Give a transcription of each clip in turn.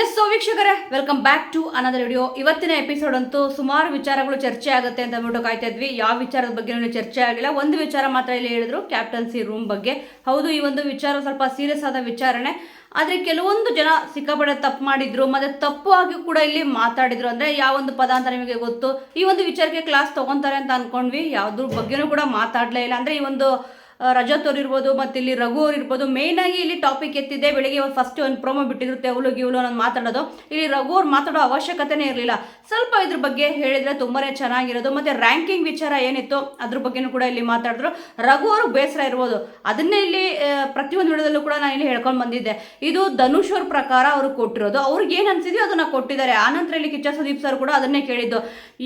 S so ವೀಕ್ಷಕರೇ welcome back to another video ಇವತ್ತಿನ episode ಅಂತೂ ಸುಮಾರು ವಿಚಾರಗಳು ಚರ್ಚೆ ಆಗುತ್ತೆ ಅಂತ ಅಂದ್ಬಿಟ್ಟು ಕಾಯ್ತಾ ಇದ್ವಿ. ಯಾವ ವಿಚಾರದ ಬಗ್ಗೆ ಚರ್ಚೆ ಆಗಿಲ್ಲ. ಒಂದು ವಿಚಾರ ಮಾತ್ರ ಇಲ್ಲಿ ಹೇಳಿದ್ರು ಕ್ಯಾಪ್ಟನ್ಸಿ ರೂಮ್ ಬಗ್ಗೆ. ಹೌದು, ಈ ಒಂದು ವಿಚಾರ ಸ್ವಲ್ಪ ಸೀರಿಯಸ್ ಆದ ವಿಚಾರಣೆ. ಆದರೆ ಕೆಲವೊಂದು ಜನ ಸಿಕ್ಕಾಪಟ್ಟೆ ತಪ್ಪು ಮಾಡಿದ್ರು, ಮತ್ತೆ ತಪ್ಪು ಆಗಿ ಕೂಡ ಇಲ್ಲಿ ಮಾತಾಡಿದ್ರು. ಅಂದ್ರೆ ಯಾವ ಒಂದು ಪದ ಅಂತ ನಿಮಗೆ ಗೊತ್ತು? ಈ ಒಂದು ವಿಚಾರಕ್ಕೆ ಕ್ಲಾಸ್ ತಗೊಂತಾರೆ ಅಂತ ಅನ್ಕೊಂಡ್ವಿ. ಯಾವುದ್ರ ಬಗ್ಗೆನೂ ಕೂಡ ಮಾತಾಡಲೇ ಇಲ್ಲ. ಅಂದ್ರೆ ಈ ಒಂದು ರಜತ್ ಅವ್ರು ಇರ್ಬೋದು ಮತ್ತು ಇಲ್ಲಿ ರಘು ಅವ್ರು ಇರ್ಬೋದು ಆಗಿ ಇಲ್ಲಿ ಟಾಪಿಕ್ ಎತ್ತಿದ್ದೆ. ಬೆಳಿಗ್ಗೆ ಫಸ್ಟ್ ಒಂದು ಪ್ರೋಮೋ ಬಿಟ್ಟಿದ್ರು ತೆವಲು ಗಿವಲು ಅನ್ನೋದು ಮಾತಾಡೋದು. ಇಲ್ಲಿ ರಘು ಅವ್ರು ಮಾತಾಡೋ ಅವಶ್ಯಕತೆನೇ ಇರಲಿಲ್ಲ. ಸ್ವಲ್ಪ ಇದ್ರ ಬಗ್ಗೆ ಹೇಳಿದ್ರೆ ತುಂಬಾ ಚೆನ್ನಾಗಿರೋದು. ಮತ್ತೆ ರ್ಯಾಂಕಿಂಗ್ ವಿಚಾರ ಏನಿತ್ತು, ಅದ್ರ ಬಗ್ಗೆನೂ ಕೂಡ ಇಲ್ಲಿ ಮಾತಾಡಿದ್ರು. ರಘು ಅವರು ಬೇಸರ ಇರ್ಬೋದು. ಅದನ್ನೇ ಇಲ್ಲಿ ಪ್ರತಿಯೊಂದು ವಿಡಿಯೋದಲ್ಲೂ ಕೂಡ ನಾನು ಇಲ್ಲಿ ಹೇಳ್ಕೊಂಡು ಬಂದಿದ್ದೆ. ಇದು ಧನುಷ್ ಅವ್ರ ಪ್ರಕಾರ ಅವರು ಕೊಟ್ಟಿರೋದು. ಅವ್ರಿಗೆ ಏನು ಅನ್ಸಿದೆಯೋ ಅದನ್ನ ಕೊಟ್ಟಿದ್ದಾರೆ. ಆನಂತರ ಇಲ್ಲಿ ಕಿಚ್ಚ ಸುದೀಪ್ ಸರ್ ಕೂಡ ಅದನ್ನೇ ಕೇಳಿದ್ದು.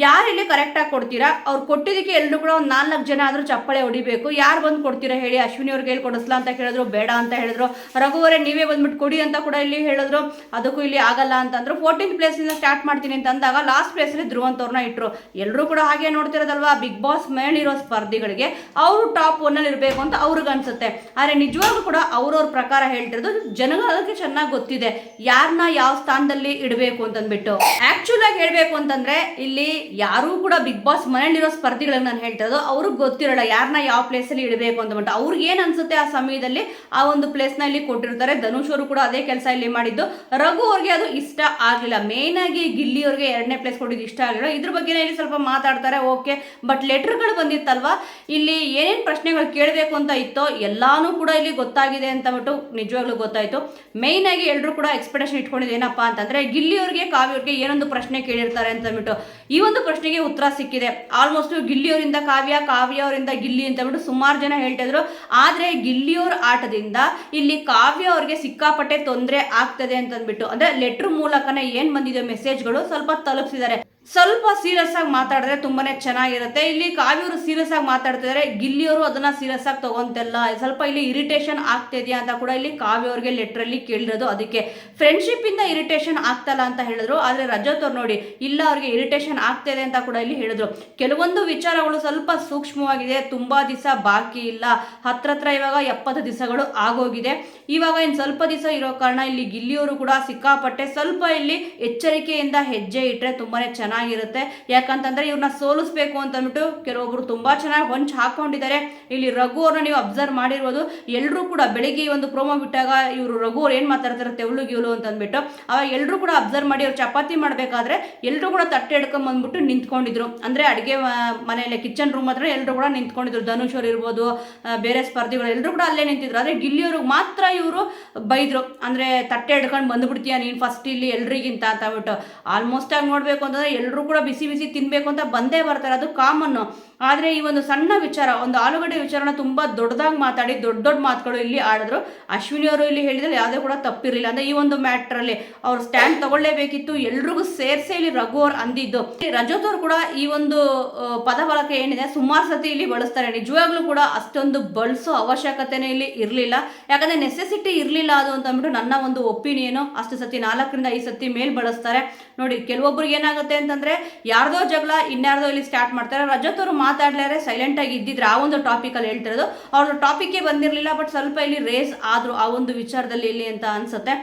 ಯಾರು ಇಲ್ಲಿ ಕರೆಕ್ಟಾಗಿ ಕೊಡ್ತೀರಾ? ಅವ್ರು ಕೊಟ್ಟಿದ್ದಕ್ಕೆ ಎಲ್ಲರೂ ಕೂಡ ಒಂದು ನಾಲ್ಕು ಜನ ಆದರೂ ಚಪ್ಪಳೆ ಹೊಡಿಬೇಕು. ಯಾರು ಬಂದು ಕೊಡ್ತೀರಾ? ಹೇಳಿ? ಅಶ್ವಿನಿ ಅವ್ರಿಗೆ ಹೇಳಿ ಕೊಡಿಸ್ಲಾ ಅಂತ ಹೇಳಿದ್ರು, ಬೇಡ ಅಂತ ಹೇಳಿದ್ರು. ರಘುವರೇ ನೀವೇ ಬಂದ್ಬಿಟ್ಟು ಕೊಡಿ ಅಂತ ಕೂಡ ಇಲ್ಲಿ ಹೇಳಿದ್ರು. ಅದಕ್ಕೂ ಇಲ್ಲಿ ಆಗಲ್ಲ ಅಂತಂದ್ರು. ಫೋರ್ಟೀನ್ ಪ್ಲೇಸಿಂದ ಸ್ಟಾರ್ಟ್ ಮಾಡ್ತೀನಿ ಅಂತ ಅಂದಾಗ ಲಾಸ್ಟ್ ಪ್ಲೇಸಲ್ಲಿ ಧ್ರುವಂತವ್ರನ್ನ ಇಟ್ಟರು ಎಲ್ಲರೂ ಕೂಡ ಹಾಗೆ ನೋಡ್ತಿರೋದಲ್ವಾ? ಬಿಗ್ ಬಾಸ್ ಮೇಲಿರೋ ಸ್ಪರ್ಧಿಗಳಿಗೆ ಅವರು ಟಾಪ್ ಒನ್ನಲ್ಲಿ ಇರಬೇಕು ಅಂತ ಅವ್ರಿಗೆ ಅನ್ಸುತ್ತೆ. ಆದರೆ ನಿಜವಾಗ್ಲೂ ಕೂಡ ಅವ್ರವ್ರ ಪ್ರಕಾರ ಹೇಳ್ತಿರೋದು ಜನಗಳಿಗೆ ಚೆನ್ನಾಗಿ ಗೊತ್ತಿದೆ. ಯಾರನ್ನ ಯಾವ ಸ್ಥಾನದಲ್ಲಿ ಇಡಬೇಕು ಅಂತಂದ್ಬಿಟ್ಟು. ಆಕ್ಚುಲ್ ಆಗಿ ಹೇಳಬೇಕು ಅಂತಂದ್ರೆ ಇಲ್ಲಿ ಯಾರೂ ಕೂಡ ಬಿಗ್ ಬಾಸ್ ಮನೆಯಲ್ಲಿರೋ ಸ್ಪರ್ಧಿಗಳಿಗೆ ನಾನು ಹೇಳ್ತಿರೋದು ಅವ್ರಿಗೆ ಗೊತ್ತಿರಲ್ಲ ಯಾರನ್ನ ಯಾವ ಪ್ಲೇಸಲ್ಲಿ ಇಡಬೇಕು ಅಂತಂದ್ಬಿಟ್ಟು ಅವ್ರಿಗೆ ಏನು ಅನ್ಸುತ್ತೆ ಆ ಸಮಯದಲ್ಲಿ ಆ ಒಂದು ಪ್ಲೇಸ್ನ ಇಲ್ಲಿ ಕೊಟ್ಟಿರ್ತಾರೆ. ಧನುಷ್ ಅವರು ಕೂಡ ಅದೇ ಕೆಲಸ ಇಲ್ಲಿ ಮಾಡಿದ್ದು. ರಘು ಅವ್ರಿಗೆ ಅದು ಇಷ್ಟ ಆಗಲಿಲ್ಲ. ಮೇನ್ ಆಗಿ ಗಿಲ್ಲಿ ಅವ್ರಿಗೆ ಎರಡನೇ ಪ್ಲೇಸ್ ಕೊಟ್ಟಿದ್ದು ಇಷ್ಟ ಆಗಲಿಲ್ಲ. ಇದ್ರ ಬಗ್ಗೆ ಇಲ್ಲಿ ಸ್ವಲ್ಪ ಮಾತಾಡ್ತಾರೆ ಓಕೆ ಬಟ್ ಲೆಟರ್ಗಳು ಬಂದಿತ್ತಲ್ವಾ? ಇಲ್ಲಿ ಏನೇನು ಪ್ರಶ್ನೆಗಳು ಕೇಳಬೇಕು ಅಂತ ಇತ್ತೋ, ಎಲ್ಲಾನು ಕೂಡ ಇಲ್ಲಿ ಗೊತ್ತಾಗಿದೆ ಅಂತ ಬಿಟ್ಟು ನಿಜವಾಗ್ಲೂ ಗೊತ್ತಾಯ್ತು. ಮೇಯ್ನ್ ಆಗಿ ಎಲ್ಲರೂ ಕೂಡ ಎಕ್ಸ್ಪೆಕ್ಟೇಷನ್ ಇಟ್ಕೊಂಡಿದ್ದು ಏನಪ್ಪಾ ಅಂತಂದ್ರೆ, ಗಿಲ್ಲಿ ಅವ್ರಿಗೆ, ಕಾವ್ಯ ಅವ್ರಿಗೆ ಏನೊಂದು ಪ್ರಶ್ನೆ ಕೇಳಿರ್ತಾರೆ ಅಂತ ಬಿಟ್ಟು ಈ ಒಂದು ಪ್ರಶ್ನೆಗೆ ಉತ್ತರ ಸಿಕ್ಕಿದೆ. ಆಲ್ಮೋಸ್ಟ್ ಗಿಲ್ಲಿ ಅವರಿಂದ ಕಾವ್ಯ ಕಾವ್ಯ ಅವರಿಂದ ಗಿಲ್ಲಿ ಅಂತ ಬಿಟ್ಟು ಸುಮಾರು ಜನ ಹೇಳ್ತಾ ಇದ್ರು ಆದ್ರೆ ಗಿಲ್ಲಿಯೋರ್ ಆಟದಿಂದ ಇಲ್ಲಿ ಕಾವ್ಯ ಅವ್ರಿಗೆ ಸಿಕ್ಕಾಪಟ್ಟೆ ತೊಂದರೆ ಆಗ್ತದೆ ಅಂತ ಅಂದ್ಬಿಟ್ಟು ಅಂದ್ರೆ ಲೆಟರ್ ಮೂಲಕನೇ ಏನ್ ಬಂದಿದೆ ಮೆಸೇಜ್ಗಳು ಸ್ವಲ್ಪ ತಲುಪಿಸಿದ್ದಾರೆ. ಸ್ವಲ್ಪ ಸೀರಿಯಸ್ ಆಗಿ ಮಾತಾಡಿದ್ರೆ ತುಂಬಾನೇ ಚೆನ್ನಾಗಿರುತ್ತೆ. ಇಲ್ಲಿ ಕಾವ್ಯವರು ಸೀರಿಯಸ್ ಆಗಿ ಮಾತಾಡ್ತಿದ್ದಾರೆ ಗಿಲ್ಲಿಯವರು ಅದನ್ನ ಸೀರಿಯಸ್ ಆಗಿ ತಗೊಂತಿಲ್ಲ. ಸ್ವಲ್ಪ ಇಲ್ಲಿ ಇರಿಟೇಷನ್ ಆಗ್ತಿದ್ಯಾ ಅಂತ ಕೂಡ ಇಲ್ಲಿ ಕಾವ್ಯವ್ರಿಗೆ ಲೆಟ್ರಲ್ಲಿ ಕೇಳಿರೋದು ಅದಕ್ಕೆ. ಫ್ರೆಂಡ್ಶಿಪ್ ಇಂದ ಇರಿಟೇಷನ್ ಆಗ್ತಲ್ಲ ಅಂತ ಹೇಳಿದ್ರು, ಆದ್ರೆ ರಜತ್ ಅವ್ರು ನೋಡಿ, ಇಲ್ಲ ಅವ್ರಿಗೆ ಇರಿಟೇಷನ್ ಆಗ್ತಿದೆ ಅಂತ ಕೂಡ ಇಲ್ಲಿ ಹೇಳಿದ್ರು. ಕೆಲವೊಂದು ವಿಚಾರಗಳು ಸ್ವಲ್ಪ ಸೂಕ್ಷ್ಮವಾಗಿದೆ, ತುಂಬಾ ದಿವಸ ಬಾಕಿ ಇಲ್ಲ. ಹತ್ರ ಹತ್ರ ಇವಾಗ ಎಪ್ಪತ್ತು ದಿವಸಗಳು ಆಗೋಗಿದೆ. ಇವಾಗ ಇನ್ನು ಸ್ವಲ್ಪ ದಿವಸ ಇರೋ ಕಾರಣ ಇಲ್ಲಿ ಗಿಲ್ಲಿಯವರು ಕೂಡ ಸಿಕ್ಕಾಪಟ್ಟೆ ಸ್ವಲ್ಪ ಇಲ್ಲಿ ಎಚ್ಚರಿಕೆಯಿಂದ ಹೆಜ್ಜೆ ಇಟ್ಟರೆ ತುಂಬಾನೇ ಚೆನ್ನಾಗಿರುತ್ತೆ. ಯಾಕಂತಂದ್ರೆ ಇವ್ರನ್ನ ಸೋಲಿಸ್ಬೇಕು ಅಂತ ಅಂದ್ಬಿಟ್ಟು ಕೆಲವೊಬ್ರು ತುಂಬಾ ಚೆನ್ನಾಗಿ ಹೊಂಚ್ ಹಾಕೊಂಡಿದ್ದಾರೆ. ಇಲ್ಲಿ ರಘು ಅವ್ರನ್ನ ನೀವು ಅಬ್ಸರ್ವ್ ಮಾಡಿರ್ಬೋದು. ಎಲ್ಲರೂ ಕೂಡ ಬೆಳಿಗ್ಗೆ ಒಂದು ಪ್ರೋಮೋ ಬಿಟ್ಟಾಗ ಇವರು ರಘು ಅವ್ರು ಏನು ಮಾತಾಡ್ತಾರೆ ತೆವಳು ಗಿವಳು ಅಂತಂದ್ಬಿಟ್ಟು ಅವಾಗ ಎಲ್ಲರೂ ಕೂಡ ಅಬ್ಸರ್ವ್ ಮಾಡಿ ಅವ್ರು ಚಪಾತಿ ಮಾಡಬೇಕಾದ್ರೆ ಎಲ್ಲರೂ ಕೂಡ ತಟ್ಟೆ ಹಿಡ್ಕೊಂಡ್ ಬಂದ್ಬಿಟ್ಟು ನಿಂತ್ಕೊಂಡಿದ್ರು. ಅಂದ್ರೆ ಅಡುಗೆ ಮನೆಯಲ್ಲಿ ಕಿಚನ್ ರೂಮ್ ಹತ್ರ ಎಲ್ಲರೂ ಕೂಡ ನಿಂತ್ಕೊಂಡಿದ್ರು. ಧನುಷ್ ಅವ್ರು ಇರ್ಬೋದು ಬೇರೆ ಸ್ಪರ್ಧಿಗಳು ಎಲ್ಲರೂ ಕೂಡ ಅಲ್ಲೇ ನಿಂತಿದ್ರು. ಆದ್ರೆ ಗಿಲ್ಲಿಯವ್ರಿಗೆ ಮಾತ್ರ ಇವರು ಬೈದ್ರು. ಅಂದ್ರೆ ತಟ್ಟೆ ಹಿಡ್ಕೊಂಡು ಬಂದ್ಬಿಡ್ತೀಯ ನೀನು ಫಸ್ಟ್ ಇಲ್ಲಿ ಎಲ್ರಿಗಿಂತ ಅಂತ ಅಂದ್ಬಿಟ್ಟು. ಆಲ್ಮೋಸ್ಟ್ ಆಗಿ ನೋಡ್ಬೇಕು ಅಂತಂದ್ರೆ ಎಲ್ಲರೂ ಕೂಡ ಬಿಸಿ ಬಿಸಿ ತಿನ್ಬೇಕು ಅಂತ ಬಂದೇ ಬರ್ತಾರೆ. ಅದು ಕಾಮನ್ನು ಆದರೆ ಈ ಒಂದು ಸಣ್ಣ ವಿಚಾರ, ಒಂದು ಆಲೂಗಡ್ಡೆ ವಿಚಾರನ ತುಂಬಾ ದೊಡ್ಡದಾಗಿ ಮಾತಾಡಿ, ದೊಡ್ಡ ದೊಡ್ಡ ಮಾತುಗಳು ಇಲ್ಲಿ ಆಡಿದ್ರು. ಅಶ್ವಿನಿ ಅವರು ಇಲ್ಲಿ ಹೇಳಿದ್ರೆ ಯಾವುದೇ ಕೂಡ ತಪ್ಪಿರಲಿಲ್ಲ. ಅಂದ್ರೆ ಈ ಒಂದು ಮ್ಯಾಟ್ರಲ್ಲಿ ಅವ್ರು ಸ್ಟ್ಯಾಂಡ್ ತಗೊಳ್ಳೇಬೇಕಿತ್ತು. ಎಲ್ರಿಗೂ ಸೇರಿಸಿ ಇಲ್ಲಿ ರಘು ಅವ್ರು ಅಂದಿದ್ದು. ರಜತ್ ಅವ್ರು ಕೂಡ ಈ ಒಂದು ಪದ ಬಳಕೆ ಏನಿದೆ ಸುಮಾರು ಸತಿ ಇಲ್ಲಿ ಬಳಸ್ತಾರೆ. ನಿಜವಾಗ್ಲೂ ಕೂಡ ಅಷ್ಟೊಂದು ಬಳಸೋ ಅವಶ್ಯಕತೆನೇ ಇಲ್ಲಿ ಇರಲಿಲ್ಲ. ಯಾಕಂದ್ರೆ ನೆಸೆಸಿಟಿ ಇರಲಿಲ್ಲ ಅದು ಅಂತ ಅಂದ್ಬಿಟ್ಟು ನನ್ನ ಒಂದು ಒಪಿನಿಯನು ಅಷ್ಟು ಸತಿ ನಾಲ್ಕರಿಂದ ಐದು ಸತಿ ಮೇಲ್ ಬಳಸ್ತಾರೆ. ನೋಡಿ, ಕೆಲವೊಬ್ರಿಗೆ ಏನಾಗುತ್ತೆ ಅಂತಂದ್ರೆ ಯಾರ್ದೋ ಜಗಳ, ಇನ್ಯಾರ್ದೋ ಇಲ್ಲಿ ಸ್ಟಾರ್ಟ್ ಮಾಡ್ತಾರೆ. ರಜತ್ ಅವರು ಮಾತಾಡ್ಲಾರೆ ಸೈಲೆಂಟ್ ಆಗಿ ಇದ್ದಿದ್ರೆ ಆ ಒಂದು ಟಾಪಿಕಲ್ಲಿ ಹೇಳ್ತಿರೋದು ಅವ್ರ ಟಾಪಿಕ್ಗೆ ಬಂದಿರಲಿಲ್ಲ ಬಟ್ ಸ್ವಲ್ಪ ಇಲ್ಲಿ ರೇಸ್ ಆದ್ರು ಆ ಒಂದು ವಿಚಾರದಲ್ಲಿ ಇಲ್ಲಿ ಅಂತ ಅನ್ಸುತ್ತೆ.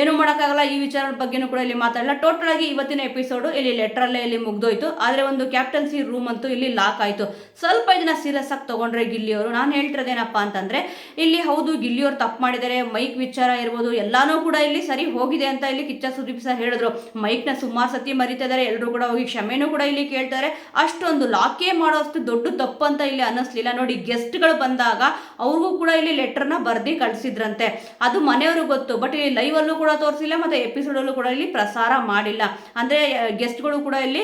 ಏನು ಮಾಡೋಕ್ಕಾಗಲ್ಲ, ಈ ವಿಚಾರದ ಬಗ್ಗೆನೂ ಕೂಡ ಇಲ್ಲಿ ಮಾತಾಡಲ್ಲ. ಟೋಟಲ್ ಆಗಿ ಇವತ್ತಿನ ಎಪಿಸೋಡು ಇಲ್ಲಿ ಲೆಟ್ರಲ್ಲೇ ಇಲ್ಲಿ ಮುಗ್ದೋಯ್ತು. ಆದರೆ ಒಂದು ಕ್ಯಾಪ್ಟನ್ಸಿ ರೂಮ್ ಅಂತೂ ಇಲ್ಲಿ ಲಾಕ್ ಆಯಿತು. ಸ್ವಲ್ಪ ಇದನ್ನ ಸೀರಿಯಸ್ ಆಗಿ ತಗೊಂಡ್ರೆ ಗಿಲ್ಲಿಯವರು. ನಾನು ಹೇಳ್ತಿರೋದೇನಪ್ಪ ಅಂತಂದ್ರೆ, ಇಲ್ಲಿ ಹೌದು, ಗಿಲ್ಲಿಯವರು ತಪ್ಪು ಮಾಡಿದ್ದಾರೆ ಮೈಕ್ ವಿಚಾರ ಇರ್ಬೋದು, ಎಲ್ಲಾನು ಕೂಡ ಇಲ್ಲಿ ಸರಿ ಹೋಗಿದೆ ಅಂತ ಇಲ್ಲಿ ಕಿಚ್ಚ ಸುದೀಪ್ ಸರ್ ಹೇಳಿದ್ರು. ಮೈಕ್ನ ಸುಮಾರು ಸತಿ ಮರಿತಾ ಇದ್ದಾರೆ ಎಲ್ಲರೂ ಕೂಡ ಹೋಗಿ ಕ್ಷಮೆನೂ ಕೂಡ ಇಲ್ಲಿ ಕೇಳ್ತಾರೆ. ಅಷ್ಟೊಂದು ಲಾಕೇ ಮಾಡೋಷ್ಟು ದೊಡ್ಡ ತಪ್ಪು ಅಂತ ಇಲ್ಲಿ ಅನ್ನಿಸ್ಲಿಲ್ಲ. ನೋಡಿ ಗೆಸ್ಟ್ಗಳು ಬಂದಾಗ ಅವ್ರಿಗೂ ಕೂಡ ಇಲ್ಲಿ ಲೆಟರ್ನ ಬರ್ದಿ ಕಳಿಸಿದ್ರಂತೆ. ಅದು ಮನೆಯವ್ರಿಗೆ ಗೊತ್ತು ಬಟ್ ಇಲ್ಲಿ ಲೈವ್ ಅಲ್ಲೂ ಕೂಡ ತೋರಿಸಿಲ್ಲ ಮತ್ತು ಎಪಿಸೋಡಲ್ಲೂ ಕೂಡ ಇಲ್ಲಿ ಪ್ರಸಾರ ಮಾಡಿಲ್ಲ. ಅಂದರೆ ಗೆಸ್ಟ್ಗಳು ಕೂಡ ಇಲ್ಲಿ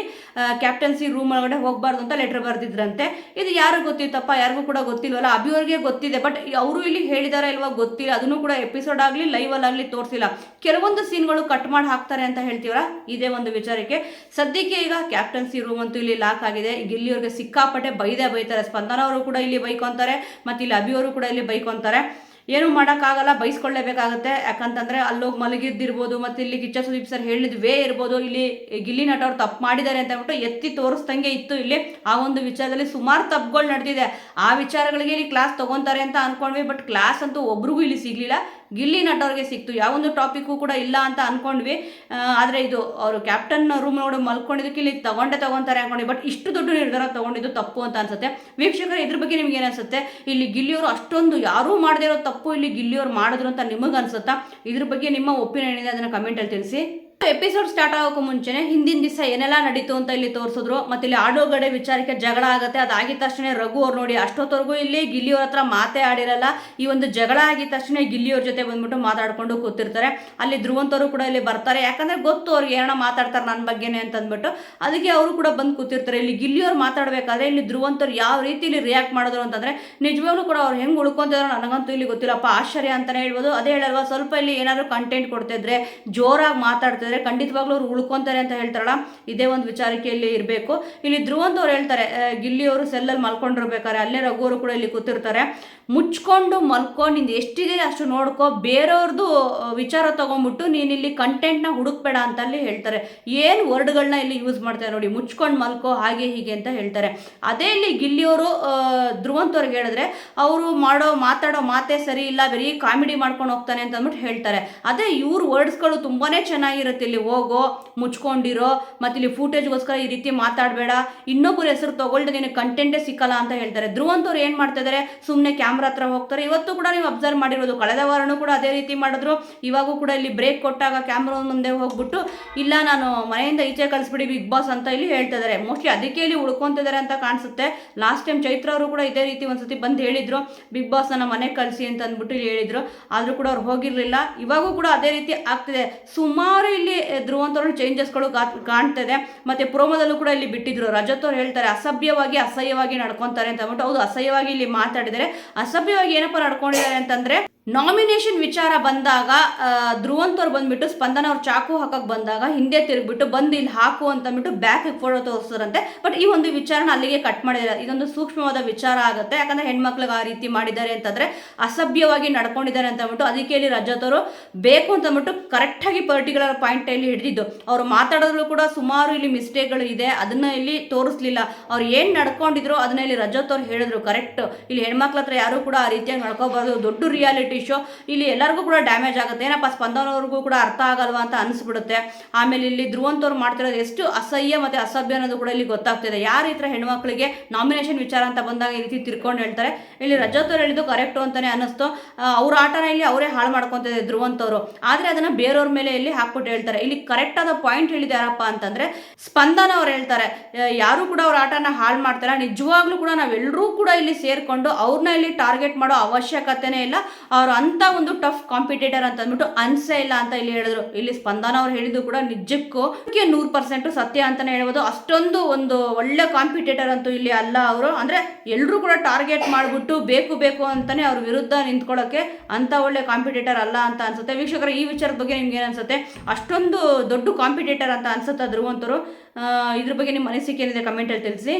ಕ್ಯಾಪ್ಟನ್ಸಿ ರೂಮ್ ಒಳಗಡೆ ಹೋಗಬಾರ್ದು ಅಂತ ಲೆಟರ್ ಬರೆದಿದ್ರಂತೆ. ಇದು ಯಾರಿಗೂ ಗೊತ್ತಿತ್ತಪ್ಪ? ಯಾರಿಗೂ ಕೂಡ ಗೊತ್ತಿಲ್ವಲ್ಲ? ಅಭಿಯವ್ರಿಗೆ ಗೊತ್ತಿದೆ. ಬಟ್ ಅವರು ಇಲ್ಲಿ ಹೇಳಿದಾರ ಇಲ್ವಾ ಗೊತ್ತಿಲ್ಲ. ಅದನ್ನು ಕೂಡ ಎಪಿಸೋಡ್ ಆಗಲಿ ಲೈವ್ ಅಲ್ಲಾಗಲಿ ತೋರಿಸಿಲ್ಲ. ಕೆಲವೊಂದು ಸೀನ್ಗಳು ಕಟ್ ಮಾಡಿ ಹಾಕ್ತಾರೆ ಅಂತ ಹೇಳ್ತೀವಲ್ಲ? ಇದೇ ಒಂದು ವಿಚಾರಕ್ಕೆ. ಸದ್ಯಕ್ಕೆ ಈಗ ಕ್ಯಾಪ್ಟನ್ಸಿ ರೂಮ್ ಅಂತೂ ಇಲ್ಲಿ ಲಾಕ್ ಆಗಿದೆ. ಗಿಲ್ಲಿಯವ್ರಿಗೆ ಸಿಕ್ಕಾಪಟ್ಟೆ ಬೈದೇ ಬೈತಾರೆ. ಸ್ಪಂದನ ಅವರು ಕೂಡ ಇಲ್ಲಿ ಬೈಕೊಂತಾರೆ. ಮತ್ತು ಇಲ್ಲಿ ಅಭಿಯವರು ಕೂಡ ಇಲ್ಲಿ ಬೈಕೊಂತಾರೆ. ಏನು ಮಾಡೋಕ್ಕಾಗಲ್ಲ, ಬೈಸ್ಕೊಳ್ಳೇಬೇಕಾಗುತ್ತೆ. ಯಾಕಂತಂದರೆ ಅಲ್ಲೋಗಿ ಮಲಗಿದ್ದಿರ್ಬೋದು, ಮತ್ತು ಇಲ್ಲಿ ಕಿಚ್ಚ ಸುದೀಪ್ ಸರ್ ಹೇಳಿದ ವೇ ಇರ್ಬೋದು, ಇಲ್ಲಿ ಗಿಲ್ಲಿ ನಟ ತಪ್ಪು ಮಾಡಿದ್ದಾರೆ ಅಂತ ಹೇಳ್ಬಿಟ್ಟು ಎತ್ತಿ ತೋರಿಸ್ದಂಗೆ ಇತ್ತು ಇಲ್ಲಿ. ಆ ಒಂದು ವಿಚಾರದಲ್ಲಿ ಸುಮಾರು ತಪ್ಪುಗಳು ನಡೆದಿದೆ. ಆ ವಿಚಾರಗಳಿಗೆ ಇಲ್ಲಿ ಕ್ಲಾಸ್ ತೊಗೊತಾರೆ ಅಂತ ಅಂದ್ಕೊಂಡ್ವಿ ಬಟ್ ಕ್ಲಾಸ್ ಅಂತೂ ಒಬ್ರಿಗೂ ಇಲ್ಲಿ ಸಿಗ್ಲಿಲ್ಲ. ಗಿಲ್ಲಿ ನಟ್ ಅವ್ರಿಗೆ ಸಿಕ್ತು. ಯಾವೊಂದು ಟಾಪಿಕ್ಕು ಕೂಡ ಇಲ್ಲ ಅಂತ ಅನ್ಕೊಂಡ್ವಿ. ಆದರೆ ಇದು ಅವರು ಕ್ಯಾಪ್ಟನ್ ರೂಮ್ ನೋಡಿ ಮಲ್ಕೊಂಡಿದ್ದಕ್ಕೆ ಇಲ್ಲಿ ತಗೊಂಡೇ ತಗೊಂತಾರೆ ಅನ್ಕೊಂಡ್ವಿ. ಬಟ್ ಇಷ್ಟು ದೊಡ್ಡ ನಿರ್ಧಾರ ತಗೊಂಡಿದ್ದು ತಪ್ಪು ಅಂತ ಅನ್ಸುತ್ತೆ. ವೀಕ್ಷಕರ ಇದ್ರ ಬಗ್ಗೆ ನಿಮ್ಗೆ ಏನಿಸುತ್ತೆ ಇಲ್ಲಿ ಗಿಲ್ಲಿಯವರು ಅಷ್ಟೊಂದು ಯಾರೂ ಮಾಡದೇ ಇರೋ ತಪ್ಪು ಇಲ್ಲಿ ಗಿಲ್ಲಿಯವರು ಮಾಡಿದ್ರು ಅಂತ ನಿಮಗೆ ಅನ್ಸುತ್ತಾ? ಇದ್ರ ಬಗ್ಗೆ ನಿಮ್ಮ ಒಪಿನಿಯನ್ ಏನಿದೆ ಅದನ್ನ ಕಮೆಂಟಲ್ಲಿ ತಿಳಿಸಿ. ಎಪಿಸೋಡ್ ಸ್ಟಾರ್ಟ್ ಆಗೋಕ್ಕೂ ಮುಂಚೆನೆ ಹಿಂದಿನ ದಿವಸ ಏನೆಲ್ಲ ನಡೀತು ಅಂತ ಇಲ್ಲಿ ತೋರಿಸಿದ್ರು. ಮತ್ತೆ ಇಲ್ಲಿ ಆಡೋಗಡೆ ವಿಚಾರಕ್ಕೆ ಜಗಳ ಆಗುತ್ತೆ. ಅದಾಗಿದ ತಕ್ಷಣ ರಘು ಅವ್ರು ನೋಡಿ ಅಷ್ಟೊತ್ತವರೆಗೂ ಇಲ್ಲಿ ಗಿಲ್ಲಿಯವ್ರ ಹತ್ರ ಮಾತೇ ಆಡಿರಲ್ಲ. ಈ ಒಂದು ಜಗಳ ಆಗಿದ ತಕ್ಷಣ ಗಿಲ್ಲಿಯವ್ರ ಜೊತೆ ಬಂದ್ಬಿಟ್ಟು ಮಾತಾಡ್ಕೊಂಡು ಕೂತಿರ್ತಾರೆ. ಅಲ್ಲಿ ಧ್ರುವಂತವರು ಕೂಡ ಇಲ್ಲಿ ಬರ್ತಾರೆ. ಯಾಕಂದ್ರೆ ಗೊತ್ತು ಅವ್ರಿಗೆ ಏನೋ ಮಾತಾಡ್ತಾರೆ ನನ್ನ ಬಗ್ಗೆನೇ ಅಂತ ಅಂದ್ಬಿಟ್ಟು ಅದಕ್ಕೆ ಅವರು ಕೂಡ ಬಂದು ಕೂತಿರ್ತಾರೆ. ಇಲ್ಲಿ ಗಿಲ್ಲಿಯವ್ರು ಮಾತಾಡಬೇಕಾದ್ರೆ ಇಲ್ಲಿ ಧ್ರುವಂತರು ಯಾವ ರೀತಿ ಇಲ್ಲಿ ರಿಯಾಕ್ಟ್ ಮಾಡಿದ್ರು ಅಂತಂದ್ರೆ ನಿಜವಾಗ್ಲೂ ಕೂಡ ಅವ್ರು ಹೆಂಗೆ ಉಳ್ಕೊಂತಿದ್ರು ನನಗಂತೂ ಇಲ್ಲಿ ಗೊತ್ತಿಲ್ಲಪ್ಪ ಆಶ್ಚರ್ಯ ಅಂತಾನೆ ಹೇಳ್ಬೋದು. ಅದೇ ಹೇಳಲ್ವಾ, ಸ್ವಲ್ಪ ಇಲ್ಲಿ ಏನಾದ್ರು ಕಂಟೆಂಟ್ ಕೊಡ್ತಿದ್ರೆ ಜೋರಾಗಿ ಮಾತಾಡ್ತಿದ್ರೆ ಖಂಡಿತವಾಗ್ಲೂ ಅವ್ರು ಉಳ್ಕೊಂತಾರೆ ಅಂತ ಹೇಳ್ತಾರಲ್ಲ, ಇದೇ ಒಂದು ವಿಚಾರಕ್ಕೆ ಇಲ್ಲಿ ಇರಬೇಕು. ಇಲ್ಲಿ ಧ್ರುವಂತ್ ಅವ್ರು ಹೇಳ್ತಾರೆ ಗಿಲ್ಲಿಯವರು ಸೆಲ್ಲಲ್ಲಿ ಮಲ್ಕೊಂಡಿರ್ಬೇಕಾರೆ ಅಲ್ಲೇ ರಘುವರು ಕೂಡ ಇಲ್ಲಿ ಕೂತಿರ್ತಾರೆ. ಮುಚ್ಕೊಂಡು ಮಲ್ಕೊ ನಿಂದು ಎಷ್ಟಿದೆ ಅಷ್ಟು ನೋಡ್ಕೊ ಬೇರೆಯವ್ರದ್ದು ವಿಚಾರ ತಗೊಂಡ್ಬಿಟ್ಟು ನೀನು ಇಲ್ಲಿ ಕಂಟೆಂಟ್ನ ಹುಡುಕ್ಬೇಡ ಅಂತ ಅಲ್ಲಿ ಹೇಳ್ತಾರೆ. ಏನು ವರ್ಡ್ಗಳನ್ನ ಇಲ್ಲಿ ಯೂಸ್ ಮಾಡ್ತಾರೆ ನೋಡಿ, ಮುಚ್ಕೊಂಡು ಮಲ್ಕೋ, ಹಾಗೆ ಹೀಗೆ ಅಂತ ಹೇಳ್ತಾರೆ. ಅದೇ ಇಲ್ಲಿ ಗಿಲ್ಲಿಯವರು ಧ್ರುವಂತವ್ರಿಗೆ ಹೇಳಿದ್ರೆ, ಅವರು ಮಾಡೋ, ಮಾತಾಡೋ ಮಾತೇ ಸರಿ ಇಲ್ಲ, ಬರೀ ಕಾಮಿಡಿ ಮಾಡ್ಕೊಂಡು ಹೋಗ್ತಾನೆ ಅಂತ ಅಂದ್ಬಿಟ್ಟು ಹೇಳ್ತಾರೆ. ಅದೇ ಇವ್ರ ವರ್ಡ್ಸ್ಗಳು ತುಂಬಾನೇ ಚೆನ್ನಾಗಿರುತ್ತೆ. ಇಲ್ಲಿ ಹೋಗೋ, ಮುಚ್ಕೊಂಡಿರೋ ಮತ್ತೆ ಇಲ್ಲಿ ಫೂಟೇಜ್ಗೋಸ್ಕರ ಈ ರೀತಿ ಮಾತಾಡಬೇಡ. ಇನ್ನೊಬ್ಬರ ಹೆಸರು ತೊಗೊಳ್ದೆ ನಿನಗೆ ಕಂಟೆಂಟೇ ಸಿಕ್ಕಲ್ಲ ಅಂತ ಹೇಳ್ತಾರೆ. ಧ್ರುವಂತವ್ರು ಏನು ಮಾಡ್ತಾ ಇದ್ದಾರೆ ಸುಮ್ಮನೆ ಕ್ಯಾಮ್ರಾ ಹತ್ರ ಹೋಗ್ತಾರೆ. ಇವತ್ತು ಕೂಡ ನೀವು ಅಬ್ಸರ್ವ್ ಮಾಡಿರೋದು. ಕಳೆದ ವಾರನೂ ಕೂಡ ಅದೇ ರೀತಿ ಮಾಡಿದ್ರು. ಇವಾಗೂ ಕೂಡ ಇಲ್ಲಿ ಬ್ರೇಕ್ ಕೊಟ್ಟಾಗ ಕ್ಯಾಮ್ರಾ ಮುಂದೆ ಹೋಗ್ಬಿಟ್ಟು, ಇಲ್ಲ ನಾನು ಮನೆಯಿಂದ ಈಚೆ ಕಳಿಸ್ಬಿಡಿ ಬಿಗ್ ಬಾಸ್ ಅಂತ ಇಲ್ಲಿ ಹೇಳ್ತಾ ಇದ್ದಾರೆ ಮೋಸ್ಟ್ಲಿ ಅದಕ್ಕೆ ಇಲ್ಲಿ ಉಳ್ಕೊಂತಿದ್ದಾರೆ ಅಂತ ಕಾಣಿಸುತ್ತೆ. ಲಾಸ್ಟ್ ಟೈಮ್ ಚೈತ್ರ ಅವರು ಕೂಡ ಇದೇ ರೀತಿ ಒಂದ್ಸತಿ ಬಂದು ಹೇಳಿದ್ರು. ಬಿಗ್ ಬಾಸ್ ನನ್ನ ಮನೆಗೆ ಕಳಿಸಿ ಅಂತ ಅಂದ್ಬಿಟ್ಟು ಇಲ್ಲಿ ಹೇಳಿದ್ರು. ಆದರೂ ಕೂಡ ಅವ್ರು ಹೋಗಿರಲಿಲ್ಲ. ಇವಾಗೂ ಕೂಡ ಅದೇ ರೀತಿ ಆಗ್ತಿದೆ. ಸುಮಾರು ಇಲ್ಲಿ ಧ್ರುವಂತವ್ರ ಚೇಂಜಸ್ಗಳು ಕಾಣ್ತಿದೆ. ಮತ್ತೆ ಪ್ರೋಮೋದಲ್ಲೂ ಕೂಡ ಇಲ್ಲಿ ಬಿಟ್ಟಿದ್ರು. ರಜತ್ ಅವ್ರು ಹೇಳ್ತಾರೆ, ಅಸಭ್ಯವಾಗಿ, ಅಸಹ್ಯವಾಗಿ ನಡ್ಕೊಂತಾರೆ ಅಂತ ಅಂದ್ಬಿಟ್ಟು, ಹೌದು, ಅಸಹ್ಯವಾಗಿ ಇಲ್ಲಿ ಮಾತಾಡಿದರೆ ಅಸಭ್ಯವಾಗಿ ಏನಪ್ಪ ನಡ್ಕೊಂಡಿದ್ದಾರೆ ಅಂತಂದ್ರೆ ನಾಮಿನೇಷನ್ ವಿಚಾರ ಬಂದಾಗ ಧ್ರುವಂತವ್ರು ಧ್ರುವಂತ್ ಬಂದ್ಬಿಟ್ಟು ಸ್ಪಂದನ ಅವ್ರು ಚಾಕು ಹಾಕಕ್ಕೆ ಬಂದಾಗ ಹಿಂದೆ ತಿರುಗ್ಬಿಟ್ಟು ಬಂದು ಇಲ್ಲಿ ಹಾಕು ಅಂತ ಅಂದ್ಬಿಟ್ಟು ಬ್ಯಾಕ್ ಫೋಟೋ ತೋರಿಸ್ತಾರಂತೆ ಬಟ್ ಈ ಒಂದು ವಿಚಾರನ ಅಲ್ಲಿಗೆ ಕಟ್ ಮಾಡಿದ್ದಾರೆ. ಇದೊಂದು ಸೂಕ್ಷ್ಮವಾದ ವಿಚಾರ ಆಗುತ್ತೆ. ಯಾಕಂದ್ರೆ ಹೆಣ್ಮಕ್ಳಿಗೆ ಆ ರೀತಿ ಮಾಡಿದ್ದಾರೆ ಅಂತಂದ್ರೆ ಅಸಭ್ಯವಾಗಿ ನಡ್ಕೊಂಡಿದ್ದಾರೆ ಅಂತ ಅಂದ್ಬಿಟ್ಟು ಅದಕ್ಕೆ ಇಲ್ಲಿ ರಜತವರು ಬೇಕು ಅಂತ ಅಂದ್ಬಿಟ್ಟು ಕರೆಕ್ಟಾಗಿ ಪರ್ಟಿಕ್ಯುಲರ್ ಪಾಯಿಂಟ್ ಇಲ್ಲಿ ಹಿಡಿದಿದ್ದು. ಅವ್ರು ಮಾತಾಡೋದ್ರೂ ಕೂಡ ಸುಮಾರು ಇಲ್ಲಿ ಮಿಸ್ಟೇಕ್ಗಳು ಇದೆ. ಅದನ್ನ ಇಲ್ಲಿ ತೋರಿಸ್ಲಿಲ್ಲ. ಅವ್ರು ಏನು ನಡ್ಕೊಂಡಿದ್ರು ಅದನ್ನ ಇಲ್ಲಿ ರಜತ್ ಅವ್ರು ಹೇಳಿದ್ರು. ಕರೆಕ್ಟ್ ಇಲ್ಲಿ ಹೆಣ್ಮಕ್ಳ ಹತ್ರ ಯಾರು ಕೂಡ ಆ ರೀತಿಯಾಗಿ ನಡ್ಕೋಬಾರ್ದು. ದೊಡ್ಡ ರಿಯಾಲಿಟಿ ಶೋ ಇಲ್ಲಿ ಎಲ್ಲರಿಗೂ ಕೂಡ ಡ್ಯಾಮೇಜ್ ಆಗುತ್ತೆ. ಏನಪ್ಪ, ಸ್ಪಂದನವ್ರಿಗೂ ಕೂಡ ಅರ್ಥ ಆಗಲ್ವಾ ಅಂತ ಅನಿಸ್ಬಿಡುತ್ತೆ. ಆಮೇಲೆ ಇಲ್ಲಿ ಧ್ರುವಂತವ್ರು ಮಾಡ್ತಿರೋದು ಎಷ್ಟು ಅಸಹ್ಯ ಮತ್ತೆ ಅಸಭ್ಯ ಅನ್ನೋದು ಕೂಡ ಇಲ್ಲಿ ಗೊತ್ತಾಗ್ತಿದೆ. ಯಾರು ಈ ಥರ ಹೆಣ್ಮಕ್ಳಿಗೆ ನಾಮಿನೇಷನ್ ವಿಚಾರ ಅಂತ ಬಂದಾಗ ಈ ರೀತಿ ತಿರ್ಕೊಂಡು ಹೇಳ್ತಾರೆ? ಇಲ್ಲಿ ರಜತ್ ಅವ್ರು ಹೇಳಿದ್ದು ಕರೆಕ್ಟು ಅಂತಾನೆ ಅನ್ನಿಸ್ತು. ಅವ್ರ ಆಟನ ಇಲ್ಲಿ ಅವರೇ ಹಾಳು ಮಾಡ್ಕೊತಿದ್ದಾರೆ ಧ್ರುವಂತವ್ರು. ಆದರೆ ಅದನ್ನ ಬೇರೆಯವ್ರ ಮೇಲೆ ಇಲ್ಲಿ ಹಾಕ್ಬಿಟ್ಟು ಹೇಳ್ತಾರೆ. ಇಲ್ಲಿ ಕರೆಕ್ಟ್ ಆದ ಪಾಯಿಂಟ್ ಹೇಳಿದಾರಪ್ಪ ಅಂತಂದ್ರೆ ಸ್ಪಂದನ ಅವ್ರು ಹೇಳ್ತಾರೆ. ಯಾರು ಕೂಡ ಅವ್ರ ಆಟನ ಹಾಳು ಮಾಡ್ತಾರೆ ನಿಜವಾಗ್ಲೂ ಕೂಡ ನಾವೆಲ್ಲರೂ ಕೂಡ ಇಲ್ಲಿ ಸೇರ್ಕೊಂಡು ಅವ್ರನ್ನ ಇಲ್ಲಿ ಟಾರ್ಗೆಟ್ ಮಾಡೋ ಅವಶ್ಯಕತೆನೇ ಇಲ್ಲ. ಅವ್ರು ಅಂತ ಒಂದು ಟಫ್ ಕಾಂಪಿಟೇಟರ್ ಅಂತ ಅಂದ್ಬಿಟ್ಟು ಅನ್ಸೇ ಇಲ್ಲ ಅಂತ ಇಲ್ಲಿ ಹೇಳಿದ್ರು. ಇಲ್ಲಿ ಸ್ಪಂದನ ಅವ್ರು ಹೇಳಿದ್ದು ಕೂಡ ನಿಜಕ್ಕೂ ನೂರು ಪರ್ಸೆಂಟ್ ಸತ್ಯ ಅಂತಾನೆ ಹೇಳ್ಬೋದು. ಅಷ್ಟೊಂದು ಒಂದು ಒಳ್ಳೆ ಕಾಂಪಿಟೇಟರ್ ಅಂತೂ ಇಲ್ಲಿ ಅಲ್ಲ ಅವರು. ಅಂದ್ರೆ ಎಲ್ಲರೂ ಕೂಡ ಟಾರ್ಗೆಟ್ ಮಾಡಿಬಿಟ್ಟು ಬೇಕು ಬೇಕು ಅಂತಾನೆ ಅವ್ರ ವಿರುದ್ಧ ನಿಂತ್ಕೊಳ್ಳೋಕೆ ಅಂತ ಒಳ್ಳೆ ಕಾಂಪಿಟೇಟರ್ ಅಲ್ಲ ಅಂತ ಅನ್ಸುತ್ತೆ. ವೀಕ್ಷಕರ, ಈ ವಿಚಾರದ ಬಗ್ಗೆ ನಿಮ್ಗೆ ಏನು ಅನ್ಸುತ್ತೆ? ಅಷ್ಟೊಂದು ದೊಡ್ಡ ಕಾಂಪಿಟೇಟರ್ ಅಂತ ಅನ್ಸುತ್ತಾ ಧ್ರುವಂತರು. ಇದ್ರ ಬಗ್ಗೆ ನಿಮ್ಮ ಅನಿಸಿಕೆ ಏನಿದೆ? ಕಮೆಂಟಲ್ಲಿ ತಿಳಿಸಿ.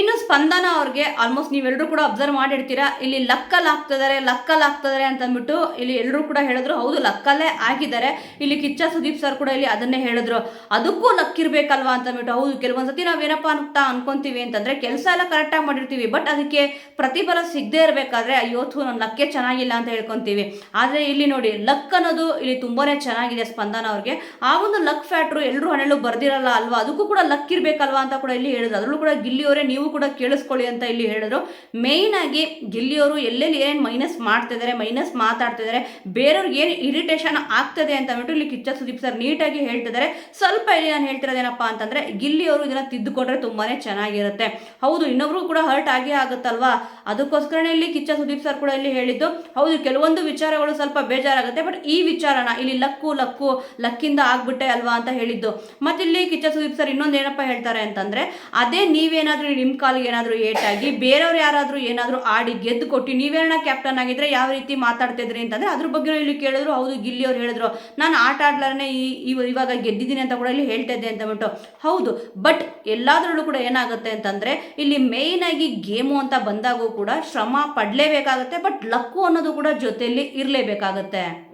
ಇನ್ನು ಸ್ಪಂದನ ಅವ್ರಿಗೆ ಆಲ್ಮೋಸ್ಟ್ ನೀವೆಲ್ಲರೂ ಕೂಡ ಅಬ್ಸರ್ವ್ ಮಾಡಿರ್ತೀರಾ, ಇಲ್ಲಿ ಲಕ್ಕಲ್ಲಿ ಹಾಕ್ತಿದ್ದಾರೆ ಲಕ್ಕಲ್ಲಿ ಆಗ್ತಿದ್ದಾರೆ ಅಂತ ಅಂದ್ಬಿಟ್ಟು ಇಲ್ಲಿ ಎಲ್ಲರೂ ಕೂಡ ಹೇಳಿದ್ರು, ಹೌದು ಲಕ್ಕಲ್ಲೇ ಆಗಿದ್ದಾರೆ. ಇಲ್ಲಿ ಕಿಚ್ಚ ಸುದೀಪ್ ಸರ್ ಕೂಡ ಇಲ್ಲಿ ಅದನ್ನೇ ಹೇಳಿದ್ರು. ಅದಕ್ಕೂ ಲಕ್ ಇರಬೇಕಲ್ವಾ ಅಂತ ಅಂದ್ಬಿಟ್ಟು ಹೌದು ಕೆಲವೊಂದ್ಸತಿ ನಾವೇನಪ್ಪ ಅಂತ ಅನ್ಕೊಂತೀವಿ ಅಂತಂದ್ರೆ ಕೆಲಸ ಎಲ್ಲ ಕರೆಕ್ಟಾಗಿ ಮಾಡಿರ್ತೀವಿ ಬಟ್ ಅದಕ್ಕೆ ಪ್ರತಿಫಲ ಸಿಗದೇ ಇರಬೇಕಾದ್ರೆ ಥೂ ನನ್ನ ಲಕ್ಕೇ ಚೆನ್ನಾಗಿಲ್ಲ ಅಂತ ಹೇಳ್ಕೊಂತೀವಿ. ಆದರೆ ಇಲ್ಲಿ ನೋಡಿ, ಲಕ್ ಅನ್ನೋದು ಇಲ್ಲಿ ತುಂಬಾನೇ ಚೆನ್ನಾಗಿದೆ ಸ್ಪಂದನ ಅವ್ರಿಗೆ. ಆ ಒಂದು ಲಕ್ ಫ್ಯಾಟ್ರು ಎಲ್ಲರೂ ಹಣೆಲ್ಲೂ ಬರ್ದಿರಲ್ಲ ಅಲ್ವಾ? ಅದಕ್ಕೂ ಕೂಡ ಲಕ್ ಇರಬೇಕಲ್ವಾ ಅಂತ ಕೂಡ ಇಲ್ಲಿ ಹೇಳಿದ್ರು. ಅದರಲ್ಲೂ ಕೂಡ ಗಿಲ್ಲಿಯವರೇ, ನೀವು ಕೂಡ ಕೇಳಿಸ್ಕೊಳ್ಳಿ ಅಂತ ಇಲ್ಲಿ ಹೇಳಿದ್ರು. ಮೇಯ್ನ್ ಆಗಿ ಗಿಲ್ಲಿಯವರು ಎಲ್ಲೆಲ್ಲಿ ಏನೇನು ಮೈನಸ್ ಮಾಡ್ತಿದ್ದಾರೆ ಮೈನಸ್ ಮಾತಾಡ್ತಿದ್ದಾರೆ, ಬೇರೆಯವ್ರಿಗೆ ಏನು ಇರಿಟೇಷನ್ ಆಗ್ತದೆ ಅಂತ ಅಂದ್ಬಿಟ್ಟು ಇಲ್ಲಿ ಕಿಚ್ಚ ಸುದೀಪ್ ಸರ್ ನೀಟಾಗಿ ಹೇಳ್ತಿದ್ದಾರೆ. ಸ್ವಲ್ಪ ಇಲ್ಲಿ ನಾನು ಹೇಳ್ತಿರೋದೇನಪ್ಪ ಅಂತಂದ್ರೆ ಗಿಲ್ಲಿಯವರು ಇದನ್ನ ತಿದ್ದುಕೊಂಡ್ರೆ ತುಂಬಾನೇ ಚೆನ್ನಾಗಿರುತ್ತೆ. ಹೌದು, ಇನ್ನೊಬ್ರು ಕೂಡ ಹರ್ಟ್ ಆಗೇ ಆಗುತ್ತಲ್ವಾ? ಅದಕ್ಕೋಸ್ಕರನೇ ಇಲ್ಲಿ ಕಿಚ್ಚ ಸುದೀಪ್ ಸರ್ ಕೂಡ ಇಲ್ಲಿ ಹೇಳಿದ್ದು, ಹೌದು, ಕೆಲವೊಂದು ವಿಚಾರಗಳು ಸ್ವಲ್ಪ ಬೇಜಾರಾಗುತ್ತೆ ಬಟ್ ಈ ವಿಚಾರನ ಇಲ್ಲಿ ಲಕ್ಕು ಲಕ್ಕು ಲಕ್ಕಿಂದ ಆಗ್ಬಿಟ್ಟೆ ಅಲ್ವಾ ಅಂತ ಹೇಳಿದ್ದು. ಮತ್ತಿಲ್ಲಿ ಕಿಚ್ಚ ಸುದೀಪ್ ಸರ್ ಇನ್ನೊಂದು ಏನಪ್ಪ ಹೇಳ್ತಾರೆ ಅಂತಂದ್ರೆ, ಅದೇ ನೀವೇನಾದ್ರೂ ನಿಮ್ಮ ಕಾಲಿಗೆ ಏನಾದರೂ ಏಟಾಗಿ ಬೇರೆಯವ್ರು ಯಾರಾದರೂ ಏನಾದರೂ ಆಡಿ ಗೆದ್ದು ಕೊಟ್ಟು ನೀವೇನ ಕ್ಯಾಪ್ಟನ್ ಆಗಿದ್ರೆ ಯಾವ ರೀತಿ ಮಾತಾಡ್ತಿದ್ರಿ ಅಂತಂದರೆ ಅದ್ರ ಬಗ್ಗೆ ಇಲ್ಲಿ ಕೇಳಿದ್ರು, ಹೌದು ಗಿಲ್ಲಿ ಅವ್ರು ಹೇಳಿದ್ರು. ನಾನು ಆಟ ಆಡ್ಲಾರನೇ ಈ ಇವ- ಇವಾಗ ಗೆದ್ದಿದ್ದೀನಿ ಅಂತ ಕೂಡ ಇಲ್ಲಿ ಹೇಳ್ತಾ ಇದ್ದೆ ಅಂತ ಹೌದು ಬಟ್ ಎಲ್ಲಾದ್ರಲ್ಲೂ ಕೂಡ ಏನಾಗುತ್ತೆ ಅಂತಂದರೆ ಇಲ್ಲಿ ಮೇಯ್ನ್ ಆಗಿ ಗೇಮು ಅಂತ ಬಂದಾಗೂ ಕೂಡ ಶ್ರಮ ಪಡಲೇಬೇಕಾಗುತ್ತೆ ಬಟ್ ಲಕ್ಕು ಅನ್ನೋದು ಕೂಡ ಜೊತೆಯಲ್ಲಿ ಇರಲೇಬೇಕಾಗತ್ತೆ.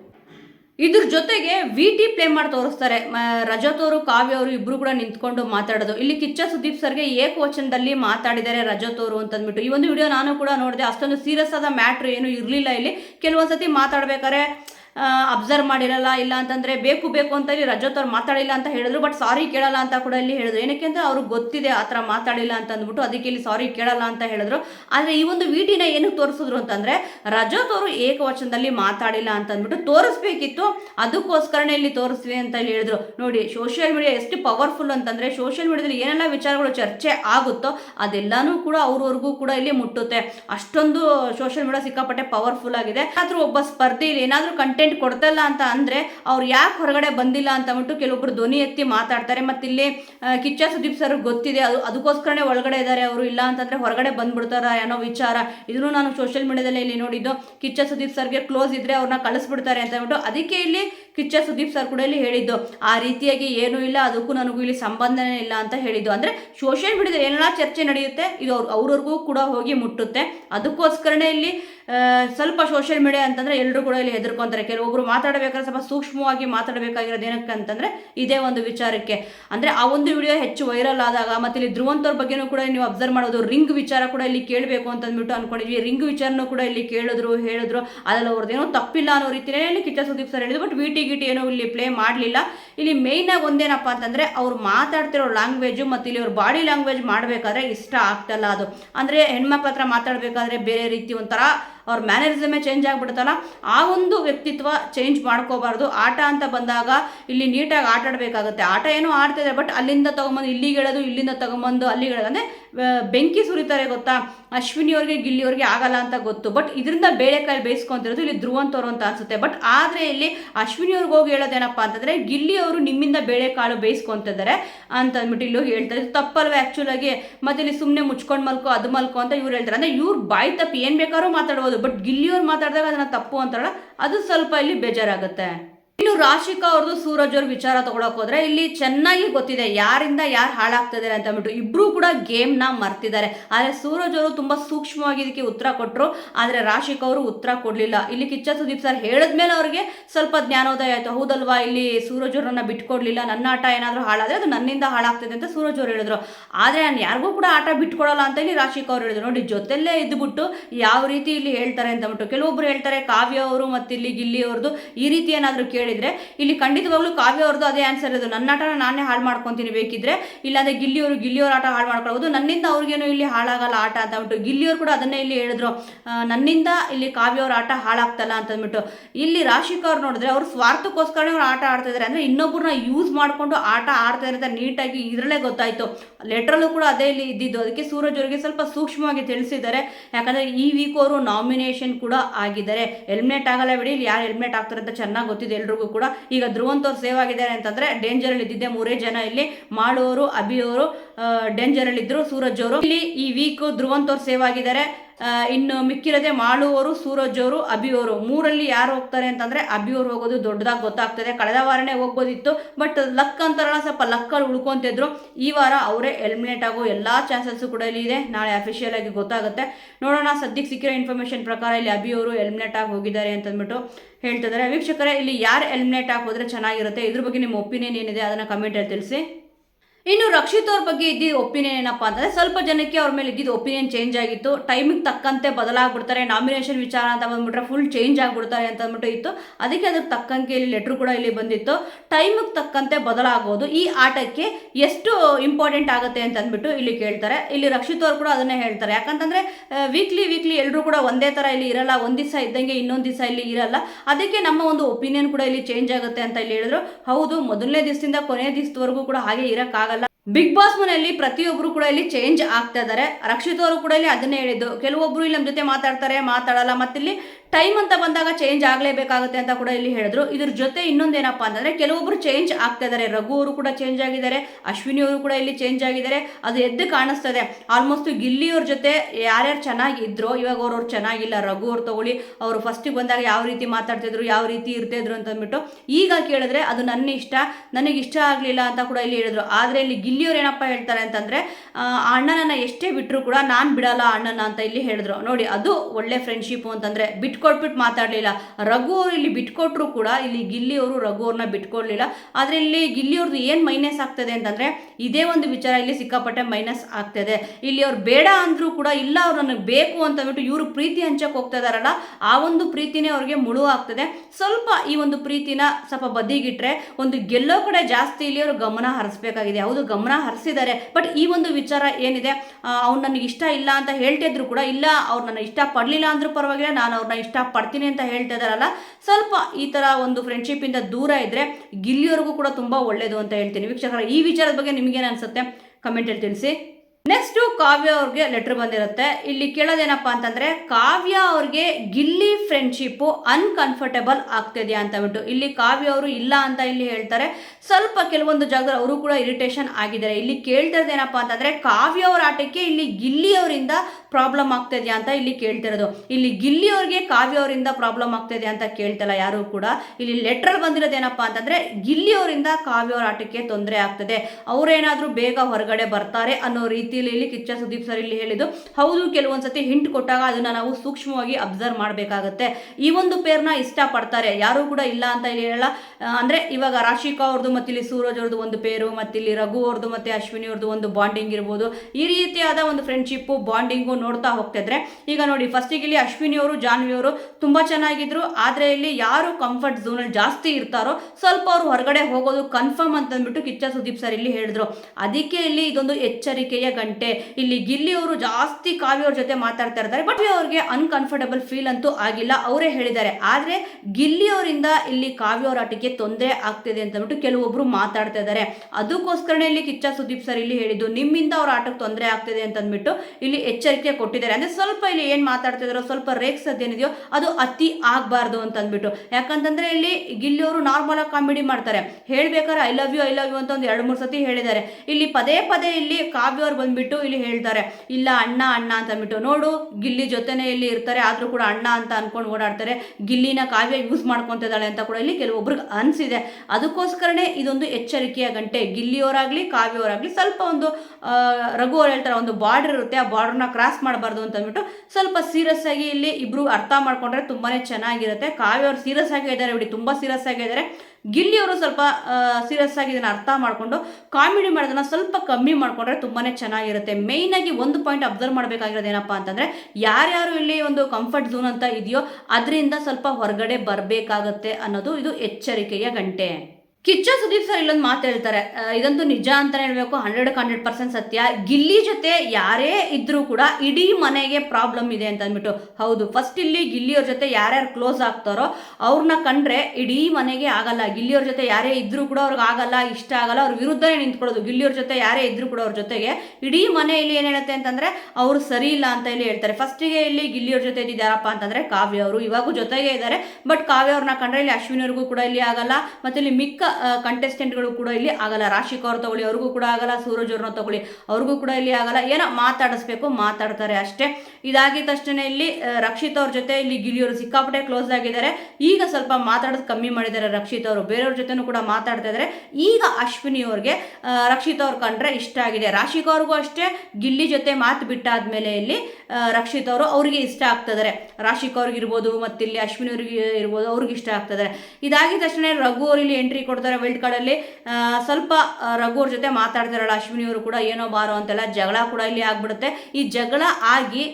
ಇದ್ರ ಜೊತೆಗೆ ವಿ ಟಿ ಪ್ಲೇ ಮಾಡಿ ತೋರಿಸ್ತಾರೆ. ರಜತ್ ಅವರು ಕಾವ್ಯ ಅವರು ಇಬ್ರು ಕೂಡ ನಿಂತ್ಕೊಂಡು ಮಾತಾಡೋದು. ಇಲ್ಲಿ ಕಿಚ್ಚ ಸುದೀಪ್ ಸರ್ಗೆ ಏಕವಚನದಲ್ಲಿ ಮಾತಾಡಿದ್ದಾರೆ ರಜತ್ ಅವರು ಅಂತಂದ್ಬಿಟ್ಟು. ಈ ಒಂದು ವಿಡಿಯೋ ನಾನು ಕೂಡ ನೋಡಿದೆ ಅಷ್ಟೊಂದು ಸೀರಿಯಸ್ ಆದ ಮ್ಯಾಟ್ರ್ ಏನು ಇರಲಿಲ್ಲ ಇಲ್ಲಿ. ಕೆಲವೊಂದ್ಸತಿ ಮಾತಾಡ್ಬೇಕಾದ್ರೆ ಅಬ್ಸರ್ವ್ ಮಾಡಿರಲ್ಲ, ಇಲ್ಲ ಅಂತಂದ್ರೆ ಬೇಕು ಬೇಕು ಅಂತ ಇಲ್ಲಿ ರಜತ್ ಅವ್ರು ಮಾತಾಡಿಲ್ಲ ಅಂತ ಹೇಳಿದ್ರು ಬಟ್ ಸಾರಿ ಕೇಳಲ್ಲ ಅಂತ ಕೂಡ ಇಲ್ಲಿ ಹೇಳಿದ್ರು. ಏನಕ್ಕೆ ಅಂದ್ರೆ ಅವ್ರಿಗೆ ಗೊತ್ತಿದೆ, ಆ ಥರ ಮಾತಾಡಿಲ್ಲ ಅಂತ ಅಂದ್ಬಿಟ್ಟು ಅದಕ್ಕೆ ಇಲ್ಲಿ ಸಾರಿ ಕೇಳಲ್ಲ ಅಂತ ಹೇಳಿದ್ರು. ಆದರೆ ಈ ಒಂದು ವಿಟಿನ ಏನಕ್ಕೆ ತೋರಿಸಿದ್ರು ಅಂತಂದ್ರೆ, ರಜತ್ ಅವರು ಏಕವಚನದಲ್ಲಿ ಮಾತಾಡಿಲ್ಲ ಅಂತ ಅಂದ್ಬಿಟ್ಟು ತೋರಿಸ್ಬೇಕಿತ್ತು, ಅದಕ್ಕೋಸ್ಕರನೇ ಇಲ್ಲಿ ತೋರಿಸ್ತೀವಿ ಅಂತ ಇಲ್ಲಿ ಹೇಳಿದ್ರು. ನೋಡಿ ಸೋಷಿಯಲ್ ಮೀಡಿಯಾ ಎಷ್ಟು ಪವರ್ಫುಲ್ ಅಂತಂದ್ರೆ ಸೋಷಿಯಲ್ ಮೀಡಿಯಾದಲ್ಲಿ ಏನೆಲ್ಲ ವಿಚಾರಗಳು ಚರ್ಚೆ ಆಗುತ್ತೋ ಅದೆಲ್ಲಾನು ಕೂಡ ಅವ್ರವರೆಗೂ ಕೂಡ ಇಲ್ಲಿ ಮುಟ್ಟುತ್ತೆ. ಅಷ್ಟೊಂದು ಸೋಷಿಯಲ್ ಮೀಡಿಯಾ ಸಿಕ್ಕಾಪಟ್ಟೆ ಪವರ್ಫುಲ್ ಆಗಿದೆ. ಆದ್ರೂ ಒಬ್ಬ ಸ್ಪರ್ಧೆಯಲ್ಲಿ ಏನಾದರೂ ಕಂಟೆಂಟ್ ಕೊಡ್ತಲ್ಲ ಅಂತ ಅಂದರೆ ಅವ್ರು ಯಾಕೆ ಹೊರಗಡೆ ಬಂದಿಲ್ಲ ಅಂತ ಅಂದ್ಬಿಟ್ಟು ಕೆಲವೊಬ್ರು ಧ್ವನಿ ಎತ್ತಿ ಮಾತಾಡ್ತಾರೆ. ಮತ್ತು ಇಲ್ಲಿ ಕಿಚ್ಚ ಸುದೀಪ್ ಸರ್ ಗೊತ್ತಿದೆ, ಅದು, ಅದಕ್ಕೋಸ್ಕರನೇ ಒಳಗಡೆ ಇದ್ದಾರೆ ಅವರು ಇಲ್ಲ ಅಂತಂದರೆ ಹೊರಗಡೆ ಬಂದ್ಬಿಡ್ತಾರ ಅನ್ನೋ ವಿಚಾರ. ಇದನ್ನು ನಾನು ಸೋಷಿಯಲ್ ಮೀಡಿಯಾದಲ್ಲಿ ಇಲ್ಲಿ ನೋಡಿದ್ದು, ಕಿಚ್ಚ ಸುದೀಪ್ ಸರ್ಗೆ ಕ್ಲೋಸ್ ಇದ್ದರೆ ಅವ್ರನ್ನ ಕಳಿಸ್ಬಿಡ್ತಾರೆ ಅಂತ ಹೇಳ್ಬಿಟ್ಟು ಅದಕ್ಕೆ ಇಲ್ಲಿ ಕಿಚ್ಚ ಸುದೀಪ್ ಸರ್ ಕೂಡ ಇಲ್ಲಿ ಹೇಳಿದ್ದು, ಆ ರೀತಿಯಾಗಿ ಏನೂ ಇಲ್ಲ, ಅದಕ್ಕೂ ನನಗೂ ಇಲ್ಲಿ ಸಂಬಂಧನೇ ಇಲ್ಲ ಅಂತ ಹೇಳಿದ್ದು. ಅಂದರೆ ಸೋಷಿಯಲ್ ಮೀಡಿಯಾದ ಏನೆಲ್ಲ ಚರ್ಚೆ ನಡೆಯುತ್ತೆ, ಇದು ಅವ್ರು ಅವ್ರವ್ರಿಗೂ ಕೂಡ ಹೋಗಿ ಮುಟ್ಟುತ್ತೆ. ಅದಕ್ಕೋಸ್ಕರನೇ ಇಲ್ಲಿ ಸ್ವಲ್ಪ ಸೋಷಿಯಲ್ ಮೀಡಿಯಾ ಅಂತಂದರೆ ಎಲ್ಲರೂ ಕೂಡ ಇಲ್ಲಿ ಹೆದರ್ಕೊಂತಾರೆ. ಕೆಲವೊಬ್ಬರು ಮಾತಾಡಬೇಕಾದ್ರೆ ಸ್ವಲ್ಪ ಸೂಕ್ಷ್ಮವಾಗಿ ಮಾತಾಡಬೇಕಾಗಿರೋದು ಏನಕ್ಕೆ ಅಂತಂದರೆ ಇದೇ ಒಂದು ವಿಚಾರಕ್ಕೆ. ಅಂದರೆ ಆ ಒಂದು ವಿಡಿಯೋ ಹೆಚ್ಚು ವೈರಲ್ ಆದಾಗ, ಮತ್ತು ಇಲ್ಲಿ ಧ್ರುವಂತವ್ರ ಬಗ್ಗೆನೂ ಕೂಡ ನೀವು ಅಬ್ಸರ್ವ್ ಮಾಡೋದು, ರಿಂಗ್ ವಿಚಾರ ಕೂಡ ಇಲ್ಲಿ ಕೇಳಬೇಕು ಅಂತ ಅಂದ್ಬಿಟ್ಟು ಅನ್ಕೊಂಡಿದ್ವಿ. ರಿಂಗ್ ವಿಚಾರನೂ ಕೂಡ ಇಲ್ಲಿ ಕೇಳಿದ್ರು, ಹೇಳಿದ್ರು. ಅದರಲ್ಲಿ ಅವ್ರದ್ದೇನೋ ತಪ್ಪಿಲ್ಲ ಅನ್ನೋ ರೀತಿಯಲ್ಲಿ ಕಿಚ್ಚ ಸುದೀಪ್ ಸರ್ ಹೇಳಿದ್ರು ಬಟ್ ವಿಟಿ ಗಿಟಿ ಏನೋ ಇಲ್ಲಿ ಪ್ಲೇ ಮಾಡಲಿಲ್ಲ. ಇಲ್ಲಿ ಮೇಯ್ನಾಗಿ ಒಂದೇನಪ್ಪ ಅಂತಂದ್ರೆ ಅವ್ರು ಮಾತಾಡ್ತಿರೋ ಲ್ಯಾಂಗ್ವೇಜು ಮತ್ತು ಇಲ್ಲಿ ಅವ್ರ ಬಾಡಿ ಲ್ಯಾಂಗ್ವೇಜ್ ಮಾಡಬೇಕಾದ್ರೆ ಇಷ್ಟ ಆಗ್ತಲ್ಲ ಅದು. ಅಂದ್ರೆ ಹೆಣ್ಮಕ್ಳ ಹತ್ರ ಮಾತಾಡಬೇಕಾದ್ರೆ ಬೇರೆ ರೀತಿ ಒಂಥರ ಅವ್ರ ಮ್ಯಾನರಿಸಮೇ ಚೇಂಜ್ ಆಗಿಬಿಡುತ್ತಲ್ಲ? ಆ ಒಂದು ವ್ಯಕ್ತಿತ್ವ ಚೇಂಜ್ ಮಾಡ್ಕೋಬಾರ್ದು. ಆಟ ಅಂತ ಬಂದಾಗ ಇಲ್ಲಿ ನೀಟಾಗಿ ಆಟ ಆಡಬೇಕಾಗುತ್ತೆ ಆಟ ಏನೋ ಆಡ್ತಿದೆ ಬಟ್ ಅಲ್ಲಿಂದ ತೊಗೊಂಬಂದು, ಇಲ್ಲಿಗೆ ಹೇಳೋದು ಇಲ್ಲಿಂದ ತೊಗೊಂಬಂದು, ಅಲ್ಲಿಗೆ ಹೇಳೋದು ಅಂದರೆ ಬೆಂಕಿ ಸುರಿತಾರೆ ಗೊತ್ತಾ? ಅಶ್ವಿನಿ ಅವ್ರಿಗೆ, ಗಿಲ್ಲಿ ಆಗಲ್ಲ ಅಂತ ಗೊತ್ತು. ಬಟ್ ಇದರಿಂದ ಬೇಳೆಕಾಯಿ ಬೇಯಿಸ್ಕೊಂತಿರೋದು ಇಲ್ಲಿ ಧ್ರುವಂತವ್ರು ಅಂತ ಅನ್ಸುತ್ತೆ. ಬಟ್ ಆದರೆ ಇಲ್ಲಿ ಅಶ್ವಿನಿ ಅವ್ರಿಗೆ ಹೋಗಿ ಹೇಳೋದೇನಪ್ಪ ಅಂತಂದ್ರೆ, ಗಿಲ್ಲಿ ಅವರು ನಿಮ್ಮಿಂದ ಬೇಳೆಕಾಳು ಬೇಯಿಸ್ಕೊಂತಿದ್ದಾರೆ ಅಂತ ಅಂದ್ಬಿಟ್ಟು ಇಲ್ಲಿ ಹೋಗಿ ಹೇಳ್ತಾರೆ ತಪ್ಪಲ್ವೇ ಆ್ಯಕ್ಚುಲ್ ಆಗಿ? ಮತ್ತೆ ಇಲ್ಲಿ ಸುಮ್ಮನೆ ಮುಚ್ಕೊಂಡು ಮಲ್ಕೋ, ಅದು ಮಲ್ಕೋ ಅಂತ ಇವ್ರು ಹೇಳ್ತಾರೆ. ಅಂದ್ರೆ ಇವ್ರು ಬಾಯಿ ತಪ್ಪಿ ಏನು ಬೇಕಾದ್ರೂ ಮಾತಾಡ್ಬೋದು. ಬಟ್ ಗಿಲ್ಲಿಯವ್ರು ಮಾತಾಡಿದಾಗ ಅದನ್ನ ತಪ್ಪು ಅಂತಾರಲ್ಲ ಅದು ಸ್ವಲ್ಪ ಇಲ್ಲಿ ಬೇಜಾರಾಗುತ್ತೆ. ಇನ್ನು ರಾಶಿಕಾ ಅವ್ರದ್ದು ಸೂರಜ್ ಅವ್ರ ವಿಚಾರ ತಗೊಳಕ್ ಹೋದ್ರೆ ಇಲ್ಲಿ ಚೆನ್ನಾಗಿ ಗೊತ್ತಿದೆ ಯಾರಿಂದ ಯಾರು ಹಾಳಾಗ್ತಿದ್ದಾರೆ ಅಂತ ಅಂದ್ಬಿಟ್ಟು ಇಬ್ರು ಕೂಡ ಗೇಮ್ನ ಮರ್ತಿದ್ದಾರೆ. ಆದ್ರೆ ಸೂರಜ್ ಅವರು ತುಂಬಾ ಸೂಕ್ಷ್ಮವಾಗಿ ಇದಕ್ಕೆ ಉತ್ತರ ಕೊಟ್ಟರು ಆದ್ರೆ ರಾಶಿಕಾ ಅವರು ಉತ್ತರ ಕೊಡ್ಲಿಲ್ಲ. ಇಲ್ಲಿ ಕಿಚ್ಚ ಸುದೀಪ್ ಸರ್ ಹೇಳಿದ್ಮೇಲೆ ಅವ್ರಿಗೆ ಸ್ವಲ್ಪ ಜ್ಞಾನೋದಯ ಆಯ್ತು. ಹೌದಲ್ವಾ, ಇಲ್ಲಿ ಸೂರಜ್ ಅವ್ರನ್ನ ಬಿಟ್ಕೊಡ್ಲಿಲ್ಲ. ನನ್ನ ಆಟ ಏನಾದ್ರು ಹಾಳಾದ್ರೆ ಅದು ನನ್ನಿಂದ ಹಾಳಾಗ್ತದೆ ಅಂತ ಸೂರಜ್ ಅವ್ರು ಹೇಳಿದ್ರು. ಆದ್ರೆ ನಾನು ಯಾರಿಗೂ ಕೂಡ ಆಟ ಬಿಟ್ಕೊಡಲ್ಲ ಅಂತ ಇಲ್ಲಿ ರಾಶಿಕಾ ಅವ್ರು ಹೇಳಿದ್ರು. ನೋಡಿ, ಜೊತೆಲ್ಲೇ ಇದ್ಬಿಟ್ಟು ಯಾವ ರೀತಿ ಇಲ್ಲಿ ಹೇಳ್ತಾರೆ ಅಂತ ಅಂದ್ಬಿಟ್ಟು, ಕೆಲವೊಬ್ರು ಹೇಳ್ತಾರೆ ಕಾವ್ಯ ಅವರು ಮತ್ತೆ ಇಲ್ಲಿ ಗಿಲ್ಲಿ ಅವ್ರದ್ದು ಈ ರೀತಿ ಏನಾದರೂ ಕೇಳಿದ್ರೆ ಇಲ್ಲಿ ಖಂಡಿತವಾಗ್ಲೂ ಕಾವ್ಯ ಅವ್ರದ್ದು ಅದೇ ಆನ್ಸರ್ ಇರೋದು ನನ್ನ ಆಟನ ನಾನೇ ಹಾಳು ಮಾಡ್ಕೊಂತೀನಿ ಬೇಕಿದ್ರೆ, ಇಲ್ಲಾಂದ್ರೆ ಗಿಲ್ಲಿಯವರು ಗಿಲ್ಲಿಯವ್ರ ಆಟ ಹಾಳು ಮಾಡ್ಕೊಳ್ಬೋದು. ನನ್ನಿಂದ ಅವ್ರಿಗೇನು ಇಲ್ಲಿ ಹಾಳಾಗಲ್ಲ ಆಟ ಅಂತ ಅಂದ್ಬಿಟ್ಟು, ಗಿಲ್ಲಿಯವರು ಕೂಡ ಅದನ್ನೇ ಇಲ್ಲಿ ಹೇಳಿದ್ರು. ನನ್ನಿಂದ ಇಲ್ಲಿ ಕಾವ್ಯ ಅವ್ರ ಆಟ ಹಾಳಾಗ್ತಲ್ಲ ಅಂತ ಅಂದ್ಬಿಟ್ಟು, ಇಲ್ಲಿ ರಾಶಿಕಾ ಅವ್ರು ನೋಡಿದ್ರೆ ಅವ್ರು ಸ್ವಾರ್ಥಕ್ಕೋಸ್ಕರನೇ ಅವ್ರು ಆಟ ಆಡ್ತಾ ಅಂದ್ರೆ ಇನ್ನೊಬ್ಬರನ್ನ ಯೂಸ್ ಮಾಡಿಕೊಂಡು ಆಟ ಆಡ್ತಾ ಇರೋದ ನೀಟಾಗಿ ಇದರಲ್ಲೇ ಗೊತ್ತಾಯ್ತು. ಲೆಟ್ರಲ್ಲೂ ಕೂಡ ಅದೇ ಇಲ್ಲಿ ಇದ್ದಿದ್ದು. ಅದಕ್ಕೆ ಸೂರಜ್ ಅವರಿಗೆ ಸ್ವಲ್ಪ ಸೂಕ್ಷ್ಮವಾಗಿ ತಿಳಿಸಿದ್ದಾರೆ. ಯಾಕಂದ್ರೆ ಈ ವೀಕ್ ಅವರು ನಾಮಿನೇಷನ್ ಕೂಡ ಆಗಿದ್ದಾರೆ. ಎಲಿಮಿನೇಟ್ ಆಗಲ್ಲ ಬಿಡಿ. ಇಲ್ಲಿ ಯಾರು ಹೆಲ್ಮೆಟ್ ಆಗ್ತಾರೆ ಅಂತ ಚೆನ್ನಾಗಿ ಗೊತ್ತಿದೆ ಎಲ್ರಿಗೂ. ಕೂಡ ಈಗ ಧ್ರುವಂತವ್ರು ಸೇವ್ ಆಗಿದ್ದಾರೆ ಅಂತಂದ್ರೆ ಡೇಂಜರ್ ಅಲ್ಲಿ ಇದ್ದಿದ್ದೆ ಮೂರೇ ಜನ ಇಲ್ಲಿ ಮಾಡೋರು ಅಭಿ ಡೇಂಜರ್ ಅಲ್ಲಿ ಇದ್ರು ಸೂರಜ್ ಅವರು. ಇಲ್ಲಿ ಈ ವೀಕ್ ಧ್ರುವಂತವ್ರು ಸೇವ್ ಆಗಿದ್ದಾರೆ. ಇನ್ನು ಮಿಕ್ಕಿರದೆ ಮಾಳುವವರು ಸೂರಜ್ ಅವರು, ಅಭಿ ಅವರು. ಮೂರಲ್ಲಿ ಯಾರು ಹೋಗ್ತಾರೆ ಅಂತಂದ್ರೆ ಅಭಿ ಅವರು ಹೋಗೋದು ದೊಡ್ಡದಾಗಿ ಗೊತ್ತಾಗ್ತದೆ. ಕಳೆದ ವಾರನೇ ಹೋಗ್ಬೋದಿತ್ತು, ಬಟ್ ಲಕ್ ಅಂತಾರಲ್ಲ, ಸ್ವಲ್ಪ ಲಕ್ಕಲ್ಲಿ ಉಳ್ಕೊಂತಿದ್ರು ಈ ವಾರ ಅವರೇ ಎಲಿಮಿನೇಟ್ ಆಗೋ ಎಲ್ಲ ಚಾನ್ಸಸ್ ಕೂಡ ಇಲ್ಲಿ ಇದೆ. ನಾಳೆ ಅಫಿಷಿಯಲ್ ಆಗಿ ಗೊತ್ತಾಗುತ್ತೆ. ನೋಡೋಣ, ಸದ್ಯಕ್ಕೆ ಸಿಕ್ಕಿರೋ ಇನ್ಫಾರ್ಮೇಷನ್ ಪ್ರಕಾರ ಇಲ್ಲಿ ಅಭಿ ಅವರು ಎಲಿಮಿನೇಟ್ ಆಗಿ ಹೋಗಿದ್ದಾರೆ ಅಂತಂದ್ಬಿಟ್ಟು ಹೇಳ್ತಿದ್ದಾರೆ. ವೀಕ್ಷಕರೇ, ಇಲ್ಲಿ ಯಾರು ಎಲಿಮಿನೇಟ್ ಆಗಿ ಹೋದ್ರೆ ಚೆನ್ನಾಗಿರುತ್ತೆ? ಇದ್ರ ಬಗ್ಗೆ ನಿಮ್ಮ ಒಪಿನಿಯನ್ ಏನಿದೆ? ಅದನ್ನು ಕಮೆಂಟಲ್ಲಿ ತಿಳಿಸಿ. ಇನ್ನು ರಕ್ಷಿತ್ ಅವ್ರ ಬಗ್ಗೆ ಇದ್ದಿದ್ದ ಒಪಿನಿಯನ್ ಏನಪ್ಪ ಅಂತಂದ್ರೆ ಸ್ವಲ್ಪ ಜನಕ್ಕೆ ಅವ್ರ ಮೇಲೆ ಇದ್ದಿದ್ದು ಒಪಿನಿಯನ್ ಚೇಂಜ್ ಆಗಿತ್ತು. ಟೈಮಿಗೆ ತಕ್ಕಂತೆ ಬದಲಾಗ್ಬಿಡ್ತಾರೆ. ನಾಮಿನೇಷನ್ ವಿಚಾರ ಅಂತ ಬಂದ್ಬಿಟ್ರೆ ಫುಲ್ ಚೇಂಜ್ ಆಗಿಬಿಡ್ತಾರೆ ಅಂತ ಅಂದ್ಬಿಟ್ಟು ಇತ್ತು. ಅದಕ್ಕೆ ಅದಕ್ಕೆ ತಕ್ಕಂಗೆ ಇಲ್ಲಿ ಲೆಟ್ರ್ ಕೂಡ ಇಲ್ಲಿ ಬಂದಿತ್ತು. ಟೈಮಿಗೆ ತಕ್ಕಂತೆ ಬದಲಾಗೋದು. ಈ ಆಟಕ್ಕೆ ಎಷ್ಟು ಇಂಪಾರ್ಟೆಂಟ್ ಆಗುತ್ತೆ ಅಂತ ಅಂದ್ಬಿಟ್ಟು ಇಲ್ಲಿ ಕೇಳ್ತಾರೆ. ಇಲ್ಲಿ ರಕ್ಷಿತ್ ಅವ್ರು ಕೂಡ ಅದನ್ನೇ ಹೇಳ್ತಾರೆ. ಯಾಕಂತಂದ್ರೆ ವೀಕ್ಲಿ ವೀಕ್ಲಿ ಎಲ್ಲರೂ ಕೂಡ ಒಂದೇ ಥರ ಇಲ್ಲಿ ಇರಲ್ಲ. ಒಂದು ದಿವಸ ಇದ್ದಂಗೆ ಇನ್ನೊಂದು ದಿವಸ ಇಲ್ಲಿ ಇರಲ್ಲ. ಅದಕ್ಕೆ ನಮ್ಮ ಒಂದು ಒಪಿನಿಯನ್ ಕೂಡ ಇಲ್ಲಿ ಚೇಂಜ್ ಆಗುತ್ತೆ ಅಂತ ಇಲ್ಲಿ ಹೇಳಿದ್ರು. ಹೌದು, ಮೊದಲನೇ ದಿವಸದಿಂದ ಕೊನೆಯ ದಿವಸದವರೆಗೂ ಕೂಡ ಹಾಗೆ ಇರೋಕ್ಕಾಗಲ್ಲ. ಬಿಗ್ ಬಾಸ್ ಮನೆಯಲ್ಲಿ ಪ್ರತಿಯೊಬ್ಬರು ಕೂಡ ಇಲ್ಲಿ ಚೇಂಜ್ ಆಗ್ತಾ ಇದ್ದಾರೆ ರಕ್ಷಿತ್ ಅವರು ಕೂಡ ಇಲ್ಲಿ ಅದನ್ನೇ ಹೇಳಿದ್ದು. ಕೆಲವೊಬ್ರು ಇಲ್ಲಿ ನಮ್ಮ ಜೊತೆ ಮಾತಾಡ್ತಾರೆ, ಮಾತಾಡಲ್ಲ. ಮತ್ತಿಲ್ಲಿ ಟೈಮ್ ಅಂತ ಬಂದಾಗ ಚೇಂಜ್ ಆಗಲೇಬೇಕಾಗುತ್ತೆ ಅಂತ ಕೂಡ ಇಲ್ಲಿ ಹೇಳಿದ್ರು. ಇದ್ರ ಜೊತೆ ಇನ್ನೊಂದೇನಪ್ಪ ಅಂತಂದ್ರೆ ಕೆಲವೊಬ್ರು ಚೇಂಜ್ ಆಗ್ತಾ ಇದ್ದಾರೆ. ರಘು ಅವರು ಕೂಡ ಚೇಂಜ್ ಆಗಿದ್ದಾರೆ. ಅಶ್ವಿನಿ ಅವರು ಕೂಡ ಇಲ್ಲಿ ಚೇಂಜ್ ಆಗಿದ್ದಾರೆ. ಅದು ಎದ್ದು ಕಾಣಿಸ್ತದೆ. ಆಲ್ಮೋಸ್ಟ್ ಗಿಲ್ಲಿಯವ್ರ ಜೊತೆ ಯಾರ್ಯಾರು ಚೆನ್ನಾಗಿದ್ರು, ಇವಾಗ ಅವ್ರವ್ರು ಚೆನ್ನಾಗಿಲ್ಲ, ರಘು ಅವ್ರು ತಗೊಳ್ಳಿ, ಅವರು ಫಸ್ಟಿಗೆ ಬಂದಾಗ ಯಾವ ರೀತಿ ಮಾತಾಡ್ತಿದ್ರು, ಯಾವ ರೀತಿ ಇರ್ತಿದ್ರು ಅಂತಂದ್ಬಿಟ್ಟು ಈಗ ಕೇಳಿದ್ರೆ ಅದು ನನ್ನ ಇಷ್ಟ, ನನಗೆ ಇಷ್ಟ ಆಗಲಿಲ್ಲ ಅಂತ ಕೂಡ ಇಲ್ಲಿ ಹೇಳಿದ್ರು. ಆದರೆ ಇಲ್ಲಿ ಗಿಲ್ಲಿಯವ್ರು ಏನಪ್ಪ ಹೇಳ್ತಾರೆ ಅಂತಂದರೆ ಅಣ್ಣನನ್ನ ಎಷ್ಟೇ ಬಿಟ್ಟರು ಕೂಡ ನಾನು ಬಿಡಲ್ಲ ಅಣ್ಣನ ಅಂತ ಇಲ್ಲಿ ಹೇಳಿದ್ರು. ನೋಡಿ, ಅದು ಒಳ್ಳೆ ಫ್ರೆಂಡ್ಶಿಪ್ ಅಂತಂದ್ರೆ ಬಿಟ್ಟು ಬಿಟ್ಕೊಟ್ಬಿಟ್ಟು ಮಾತಾಡಲಿಲ್ಲ. ರಘು ಅವರು ಇಲ್ಲಿ ಬಿಟ್ಕೊಟ್ರು ಕೂಡ ಇಲ್ಲಿ ಗಿಲ್ಲಿ ಅವರು ರಘು ಅವ್ರನ್ನ ಬಿಟ್ಕೊಡ್ಲಿಲ್ಲ. ಆದರೆ ಇಲ್ಲಿ ಗಿಲ್ಲಿ ಅವ್ರದ್ದು ಏನು ಮೈನಸ್ ಆಗ್ತದೆ ಅಂತಂದರೆ ಇದೇ ಒಂದು ವಿಚಾರ ಇಲ್ಲಿ ಸಿಕ್ಕಾಪಟ್ಟೆ ಮೈನಸ್ ಆಗ್ತದೆ. ಇಲ್ಲಿ ಅವ್ರು ಬೇಡ ಅಂದರೂ ಕೂಡ ಇಲ್ಲ, ಅವ್ರು ನನಗೆ ಬೇಕು ಅಂತ ಇವರು ಪ್ರೀತಿ ಹಂಚಕ್ಕೆ ಹೋಗ್ತಾ ಇದಾರಲ್ಲ, ಆ ಒಂದು ಪ್ರೀತಿನೇ ಅವ್ರಿಗೆ ಮುಳು ಆಗ್ತದೆ. ಸ್ವಲ್ಪ ಈ ಒಂದು ಪ್ರೀತಿನ ಸ್ವಲ್ಪ ಬದಿಗಿಟ್ರೆ ಒಂದು ಗೆಲ್ಲೋ ಕಡೆ ಜಾಸ್ತಿ ಇಲ್ಲಿ ಅವರು ಗಮನ ಹರಿಸ್ಬೇಕಾಗಿದೆ. ಹೌದು, ಗಮನ ಹರಿಸಿದ್ದಾರೆ ಬಟ್ ಈ ಒಂದು ವಿಚಾರ ಏನಿದೆ ಅವ್ನು ನನಗೆ ಇಷ್ಟ ಇಲ್ಲ ಅಂತ ಹೇಳ್ತಿದ್ರು ಕೂಡ, ಇಲ್ಲ, ಅವ್ರು ನನ್ನ ಇಷ್ಟ ಪಡಲಿಲ್ಲ ಅಂದ್ರೂ ಪರವಾಗಿಲ್ಲ, ನಾನು ಅವ್ರನ್ನ ಇಷ್ಟ ಪಡ್ತೀನಿ ಅಂತ ಹೇಳ್ತಾ ಇದ್ದಾರಲ್ಲ, ಸ್ವಲ್ಪ ಈ ಥರ ಒಂದು ಫ್ರೆಂಡ್ಶಿಪ್ಪಿಂದ ದೂರ ಇದ್ದರೆ ಗಿಲ್ಲಿಯವರೆಗೂ ಕೂಡ ತುಂಬ ಒಳ್ಳೆಯದು ಅಂತ ಹೇಳ್ತೀನಿ. ವೀಕ್ಷಕರ, ಈ ವಿಚಾರದ ಬಗ್ಗೆ ನಿಮಗೇನು ಅನಿಸುತ್ತೆ? ಕಮೆಂಟಲ್ಲಿ ತಿಳಿಸಿ. ನೆಕ್ಸ್ಟು ಕಾವ್ಯ ಅವ್ರಿಗೆ ಲೆಟ್ರ್ ಬಂದಿರುತ್ತೆ. ಇಲ್ಲಿ ಕೇಳೋದೇನಪ್ಪ ಅಂತಂದರೆ, ಕಾವ್ಯ ಅವ್ರಿಗೆ ಗಿಲ್ಲಿ ಫ್ರೆಂಡ್ಶಿಪ್ಪು ಅನ್ಕಂಫರ್ಟೇಬಲ್ ಆಗ್ತಿದೆಯಾ ಅಂತ ಬಿಟ್ಟು ಇಲ್ಲಿ ಕಾವ್ಯ ಅವರು ಇಲ್ಲ ಅಂತ ಇಲ್ಲಿ ಹೇಳ್ತಾರೆ. ಸ್ವಲ್ಪ ಕೆಲವೊಂದು ಜಾಗದಲ್ಲಿ ಅವರು ಕೂಡ ಇರಿಟೇಷನ್ ಆಗಿದ್ದಾರೆ. ಇಲ್ಲಿ ಕೇಳ್ತಿರೋದೇನಪ್ಪ ಅಂತಂದರೆ, ಕಾವ್ಯ ಅವ್ರ ಆಟಕ್ಕೆ ಇಲ್ಲಿ ಗಿಲ್ಲಿ ಅವರಿಂದ ಪ್ರಾಬ್ಲಮ್ ಆಗ್ತಿದೆಯಾ ಅಂತ ಇಲ್ಲಿ ಕೇಳ್ತಿರೋದು ಇಲ್ಲಿ ಗಿಲ್ಲಿ ಅವ್ರಿಗೆ ಕಾವ್ಯ ಅವರಿಂದ ಪ್ರಾಬ್ಲಮ್ ಆಗ್ತಿದೆ ಅಂತ ಕೇಳ್ತಿಲ್ಲ ಯಾರು ಕೂಡ. ಇಲ್ಲಿ ಲೆಟ್ರಲ್ಲಿ ಬಂದಿರೋದೇನಪ್ಪ ಅಂತಂದರೆ, ಗಿಲ್ಲಿ ಅವರಿಂದ ಕಾವ್ಯ ಅವ್ರ ಆಟಕ್ಕೆ ತೊಂದರೆ ಆಗ್ತದೆ. ಅವರೇನಾದರೂ ಬೇಗ ಹೊರಗಡೆ ಬರ್ತಾರೆ ಅನ್ನೋ ರೀತಿಯಲ್ಲಿ ಇಲ್ಲಿ ಕಿಚ್ಚ ಸುದೀಪ್ ಸರ್ ಇಲ್ಲಿ ಹೇಳಿದ್ದು, ಹೌದು ಕೆಲವೊಂದ್ಸತಿ ಹಿಂಟ್ ಕೊಟ್ಟಾಗ ಅದನ್ನ ನಾವು ಸೂಕ್ಷ್ಮವಾಗಿ ಅಬ್ಸರ್ವ್ ಮಾಡಬೇಕಾಗತ್ತೆ. ಈ ಒಂದು ಪೇರ್ನ ಇಷ್ಟಪಡ್ತಾರೆ, ಯಾರು ಕೂಡ ಇಲ್ಲ ಅಂತ ಇಲ್ಲಿ ಹೇಳಲ್ಲ. ಅಂದ್ರೆ ಇವಾಗ ರಾಶಿಕಾ ಅವ್ರದ್ದು ಮತ್ತೆ ಇಲ್ಲಿ ಸೂರಜ್ ಅವ್ರದ್ದು ಒಂದು ಪೇರು ಮತ್ತೆ ಇಲ್ಲಿ ರಘು ಅವ್ರದ್ದು ಮತ್ತೆ ಅಶ್ವಿನಿ ಅವ್ರದ್ದು ಒಂದು ಬಾಂಡಿಂಗ್ ಇರ್ಬೋದು. ಈ ರೀತಿಯಾದ ಒಂದು ಫ್ರೆಂಡ್ಶಿಪ್ಪು ಬಾಂಡಿಂಗು ನೋಡ್ತಾ ಹೋಗ್ತಿದ್ರೆ ಈಗ ನೋಡಿ ಫಸ್ಟಿಗೆ ಇಲ್ಲಿ ಅಶ್ವಿನಿ ಅವರು, ಜಾನ್ವಿ ಅವರು ತುಂಬಾ ಚೆನ್ನಾಗಿದ್ರು. ಆದ್ರೆ ಇಲ್ಲಿ ಯಾರು ಕಂಫರ್ಟ್ ಝೋನ್ ಅಲ್ಲಿ ಜಾಸ್ತಿ ಇರ್ತಾರೋ, ಸ್ವಲ್ಪ ಅವರು ಹೊರಗಡೆ ಹೋಗೋದು ಕನ್ಫರ್ಮ್ ಅಂತ ಅಂದ್ಬಿಟ್ಟು ಕಿಚ್ಚ ಸುದೀಪ್ ಸರ್ ಇಲ್ಲಿ ಹೇಳಿದ್ರು. ಅದಕ್ಕೆ ಇಲ್ಲಿ ಇದೊಂದು ಎಚ್ಚರಿಕೆಯ ಗಂಟೆ. ಇಲ್ಲಿ ಗಿಲ್ಲಿ ಅವರು ಜಾಸ್ತಿ ಕಾವ್ಯ ಅವ್ರ ಜೊತೆ ಮಾತಾಡ್ತಾ ಇರ್ತಾರೆ. ಬಟ್ ಅವ್ರಿಗೆ ಅನ್ಕಂಫರ್ಟಬಲ್ ಫೀಲ್ ಅಂತೂ ಆಗಿಲ್ಲ. ಅವರೇ ಹೇಳಿದ್ದಾರೆ. ಆದ್ರೆ ಗಿಲ್ಲಿ ಅವರಿಂದ ಇಲ್ಲಿ ಕಾವ್ಯ ಅವ್ರ ಆಟಕ್ಕೆ ತೊಂದರೆ ಆಗ್ತಿದೆ ಅಂತ ಅಂದ್ಬಿಟ್ಟು ಕೆಲವೊಬ್ರು ಮಾತಾಡ್ತಾ ಇದ್ದಾರೆ. ಅದಕ್ಕೋಸ್ಕರನೇ ಇಲ್ಲಿ ಕಿಚ್ಚ ಸುದೀಪ್ ಸರ್ ಇಲ್ಲಿ ಹೇಳಿದ್ದು, ನಿಮ್ಮಿಂದ ಅವ್ರ ಆಟಕ್ಕೆ ತೊಂದರೆ ಆಗ್ತಿದೆ ಅಂತ ಅಂದ್ಬಿಟ್ಟು ಇಲ್ಲಿ ಎಚ್ಚರಿಕೆ ಕೊಟ್ಟಿದ್ದಾರೆ. ಅಂದ್ರೆ ಸ್ವಲ್ಪ ಇಲ್ಲಿ ಏನ್ ಮಾತಾಡ್ತಿದಾರೋ ಸ್ವಲ್ಪ ರೇಕ್ಸದ್ದೇನಿದೆಯೋ ಅದು ಅತಿ ಆಗಬಾರ್ದು ಅಂತ ಅಂದ್ಬಿಟ್ಟು. ಯಾಕಂತಂದ್ರೆ ಇಲ್ಲಿ ಗಿಲ್ಲಿ ಅವರು ನಾರ್ಮಲ್ ಆಗಿ ಕಾಮಿಡಿ ಮಾಡ್ತಾರೆ. ಹೇಳ್ಬೇಕಾದ್ರೆ I love you I love you ಅಂತ ಒಂದು ಎರಡು ಮೂರು ಸತಿ ಹೇಳಿದ್ದಾರೆ. ಇಲ್ಲಿ ಪದೇ ಪದೇ ಇಲ್ಲಿ ಕಾವ್ಯ ಅವ್ರು ಬಂದ್ಬಿಟ್ಟು ಇಲ್ಲಿ ಹೇಳ್ತಾರೆ, ಇಲ್ಲ ಅಣ್ಣ ಅಣ್ಣ ಅಂತ ಅಂದ್ಬಿಟ್ಟು. ನೋಡು, ಗಿಲ್ಲಿ ಜೊತೆನೇ ಇಲ್ಲಿ ಇರ್ತಾರೆ, ಆದ್ರೂ ಕೂಡ ಅಣ್ಣ ಅಂತ ಅನ್ಕೊಂಡು ಓಡಾಡ್ತಾರೆ. ಗಿಲ್ಲಿನ ಕಾವ್ಯ ಯೂಸ್ ಮಾಡ್ಕೊತಿದ್ದಾಳೆ ಅಂತ ಕೂಡ ಇಲ್ಲಿ ಕೆಲವೊಬ್ರಿಗೆ ಅನ್ಸಿದೆ. ಅದಕ್ಕೋಸ್ಕರನೇ ಇದೊಂದು ಎಚ್ಚರಿಕೆಯ ಗಂಟೆ. ಗಿಲ್ಲಿಯವರಾಗ್ಲಿ ಕಾವ್ಯವರಾಗ್ಲಿ ಸ್ವಲ್ಪ ಒಂದು ರಘು ಅವ್ರು ಹೇಳ್ತಾರೆ, ಒಂದು ಬಾರ್ಡರ್ ಇರುತ್ತೆ, ಆ ಬಾರ್ಡರ್ನ ಕ್ರಾಸ್ ಮಾಡಬಾರ್ದು ಅಂತ ಅಂದ್ಬಿಟ್ಟು ಸ್ವಲ್ಪ ಸೀರಿಯಸ್ ಆಗಿ ಇಲ್ಲಿ ಇಬ್ರು ಅರ್ಥ ಮಾಡ್ಕೊಂಡ್ರೆ ತುಂಬಾನೇ ಚೆನ್ನಾಗಿರುತ್ತೆ. ಕಾವ್ಯ ಅವ್ರು ಸೀರಿಯಸ್ ಆಗಿ ಇದ್ದಾರೆ ಬಿಡಿ, ತುಂಬಾ ಸೀರಿಯಸ್ ಆಗಿದ್ದಾರೆ ಗಿಲ್ಲಿ ಅವರು ಸ್ವಲ್ಪ ಸೀರಿಯಸ್ ಆಗಿ ಇದನ್ನು ಅರ್ಥ ಮಾಡಿಕೊಂಡು ಕಾಮಿಡಿ ಮಾಡೋದನ್ನ ಸ್ವಲ್ಪ ಕಮ್ಮಿ ಮಾಡಿಕೊಂಡ್ರೆ ತುಂಬಾನೇ ಚೆನ್ನಾಗಿರುತ್ತೆ. ಮೇಯ್ನ್ ಆಗಿ ಒಂದು ಪಾಯಿಂಟ್ ಅಬ್ಸರ್ವ್ ಮಾಡಬೇಕಾಗಿರೋದು ಏನಪ್ಪಾ ಅಂತಂದ್ರೆ, ಯಾರ್ಯಾರು ಇಲ್ಲಿ ಒಂದು ಕಂಫರ್ಟ್ ಝೋನ್ ಅಂತ ಇದೆಯೋ ಅದರಿಂದ ಸ್ವಲ್ಪ ಹೊರಗಡೆ ಬರಬೇಕಾಗತ್ತೆ ಅನ್ನೋದು ಇದು ಎಚ್ಚರಿಕೆಯ ಗಂಟೆ. ಕಿಚ್ಚ ಸುದೀಪ್ ಸರ್ ಇಲ್ಲೊಂದು ಮಾತು ಹೇಳ್ತಾರೆ. ಇದಂತೂ ನಿಜ ಅಂತ ಹೇಳ್ಬೇಕು. ಹಂಡ್ರೆಡ್ ಹಂಡ್ರೆಡ್ ಪರ್ಸೆಂಟ್ ಸತ್ಯ. ಗಿಲ್ಲಿ ಜೊತೆ ಯಾರೇ ಇದ್ರೂ ಕೂಡ ಇಡೀ ಮನೆಗೆ ಪ್ರಾಬ್ಲಮ್ ಇದೆ ಅಂತ ಅಂದ್ಬಿಟ್ಟು ಹೌದು ಫಸ್ಟ್ ಇಲ್ಲಿ ಗಿಲ್ಲಿಯವ್ರ ಜೊತೆ ಯಾರ್ಯಾರು ಕ್ಲೋಸ್ ಆಗ್ತಾರೋ ಅವ್ರನ್ನ ಕಂಡ್ರೆ ಇಡೀ ಮನೆಗೆ ಆಗಲ್ಲ. ಗಿಲ್ಲಿಯವ್ರ ಜೊತೆ ಯಾರೇ ಇದ್ರೂ ಕೂಡ ಅವ್ರಿಗೆ ಆಗಲ್ಲ, ಇಷ್ಟ ಆಗಲ್ಲ. ಅವ್ರ ವಿರುದ್ಧನೇ ನಿಂತ್ಕೊಳ್ಳೋದು. ಗಿಲ್ಲಿಯವ್ರ ಜೊತೆ ಯಾರೇ ಇದ್ರೂ ಕೂಡ ಅವ್ರ ಜೊತೆಗೆ ಇಡೀ ಮನೆ ಇಲ್ಲಿ ಏನು ಹೇಳುತ್ತೆ ಅಂತಂದ್ರೆ ಅವ್ರು ಸರಿ ಇಲ್ಲ ಅಂತ ಇಲ್ಲಿ ಹೇಳ್ತಾರೆ. ಫಸ್ಟಿಗೆ ಇಲ್ಲಿ ಗಿಲ್ಲಿಯವ್ರ ಜೊತೆ ಇದ್ದಾರಪ್ಪ ಅಂತಂದ್ರೆ ಕಾವ್ಯ ಅವರು. ಇವಾಗೂ ಜೊತೆಗೆ ಇದ್ದಾರೆ ಬಟ್ ಕಾವ್ಯ ಅವ್ರನ್ನ ಕಂಡ್ರೆ ಇಲ್ಲಿ ಅಶ್ವಿನಿಯವ್ರಿಗೂ ಕೂಡ ಇಲ್ಲಿ ಆಗಲ್ಲ. ಮತ್ತೆ ಇಲ್ಲಿ ಮಿಕ್ಕ ಕಂಟೆಸ್ಟೆಂಟ್ಗಳು ಕೂಡ ಇಲ್ಲಿ ಆಗಲ್ಲ. ರಾಶಿಕ್ ತಗೊಳ್ಳಿ, ಅವ್ರಿಗೂ ಕೂಡ ಆಗಲ್ಲ. ಸೂರಜ್ ಅವ್ರನ್ನ ತಗೊಳ್ಳಿ, ಅವ್ರಿಗೂ ಕೂಡ ಇಲ್ಲಿ ಆಗಲ್ಲ. ಏನೋ ಮಾತಾಡಿಸ್ಬೇಕು, ಮಾತಾಡ್ತಾರೆ ಅಷ್ಟೇ. ಇದಾಗಿದ ತಕ್ಷಣ ಇಲ್ಲಿ ರಕ್ಷಿತ್ ಅವ್ರ ಜೊತೆ ಇಲ್ಲಿ ಗಿಳಿಯವರು ಸಿಕ್ಕಾಪಟ್ಟೆ ಕ್ಲೋಸ್ ಆಗಿದ್ದಾರೆ. ಈಗ ಸ್ವಲ್ಪ ಮಾತಾಡೋದು ಕಮ್ಮಿ ಮಾಡಿದ್ದಾರೆ ರಕ್ಷಿತ್ ಅವರು. ಬೇರೆಯವ್ರ ಜೊತೆನೂ ಕೂಡ ಮಾತಾಡ್ತಾ ಇದ್ದಾರೆ. ಈಗ ಅಶ್ವಿನಿ ಅವ್ರಿಗೆ ರಕ್ಷಿತ್ ಅವ್ರು ಕಂಡ್ರೆ ಇಷ್ಟ ಆಗಿದೆ. ರಾಶಿಕ್ ಅಷ್ಟೇ, ಗಿಲ್ಲಿ ಜೊತೆ ಮಾತು ಬಿಟ್ಟಾದ್ಮೇಲೆ ಇಲ್ಲಿ ರಕ್ಷಿತ್ ಅವರು ಅವರಿಗೆ ಇಷ್ಟ ಆಗ್ತಿದ್ದಾರೆ ರಾಶಿಕ್ ಅವ್ರಿಗೆ ಇರ್ಬೋದು ಮತ್ತು ಇಲ್ಲಿ ಅಶ್ವಿನಿ ಅವ್ರಿಗೆ ಇರ್ಬೋದು, ಅವ್ರಿಗೆ ಇಷ್ಟ ಆಗ್ತದೆ ಇದಾಗಿದ ತಕ್ಷಣ ರಘು ಅವ್ರು ಇಲ್ಲಿ ಎಂಟ್ರಿ ಕೊಡ್ತಾರೆ ವೈಲ್ಡ್ ಕಾರ್ಡಲ್ಲಿ ಸ್ವಲ್ಪ ರಘು ಅವ್ರ ಜೊತೆ ಮಾತಾಡ್ತಿರಲ್ಲ, ಅಶ್ವಿನಿ ಅವರು ಕೂಡ ಏನೋ ಬಾರೋ ಅಂತೆಲ್ಲ ಜಗಳ ಕೂಡ ಇಲ್ಲಿ ಆಗ್ಬಿಡುತ್ತೆ. ಈ ಜಗಳ ಆಗಿ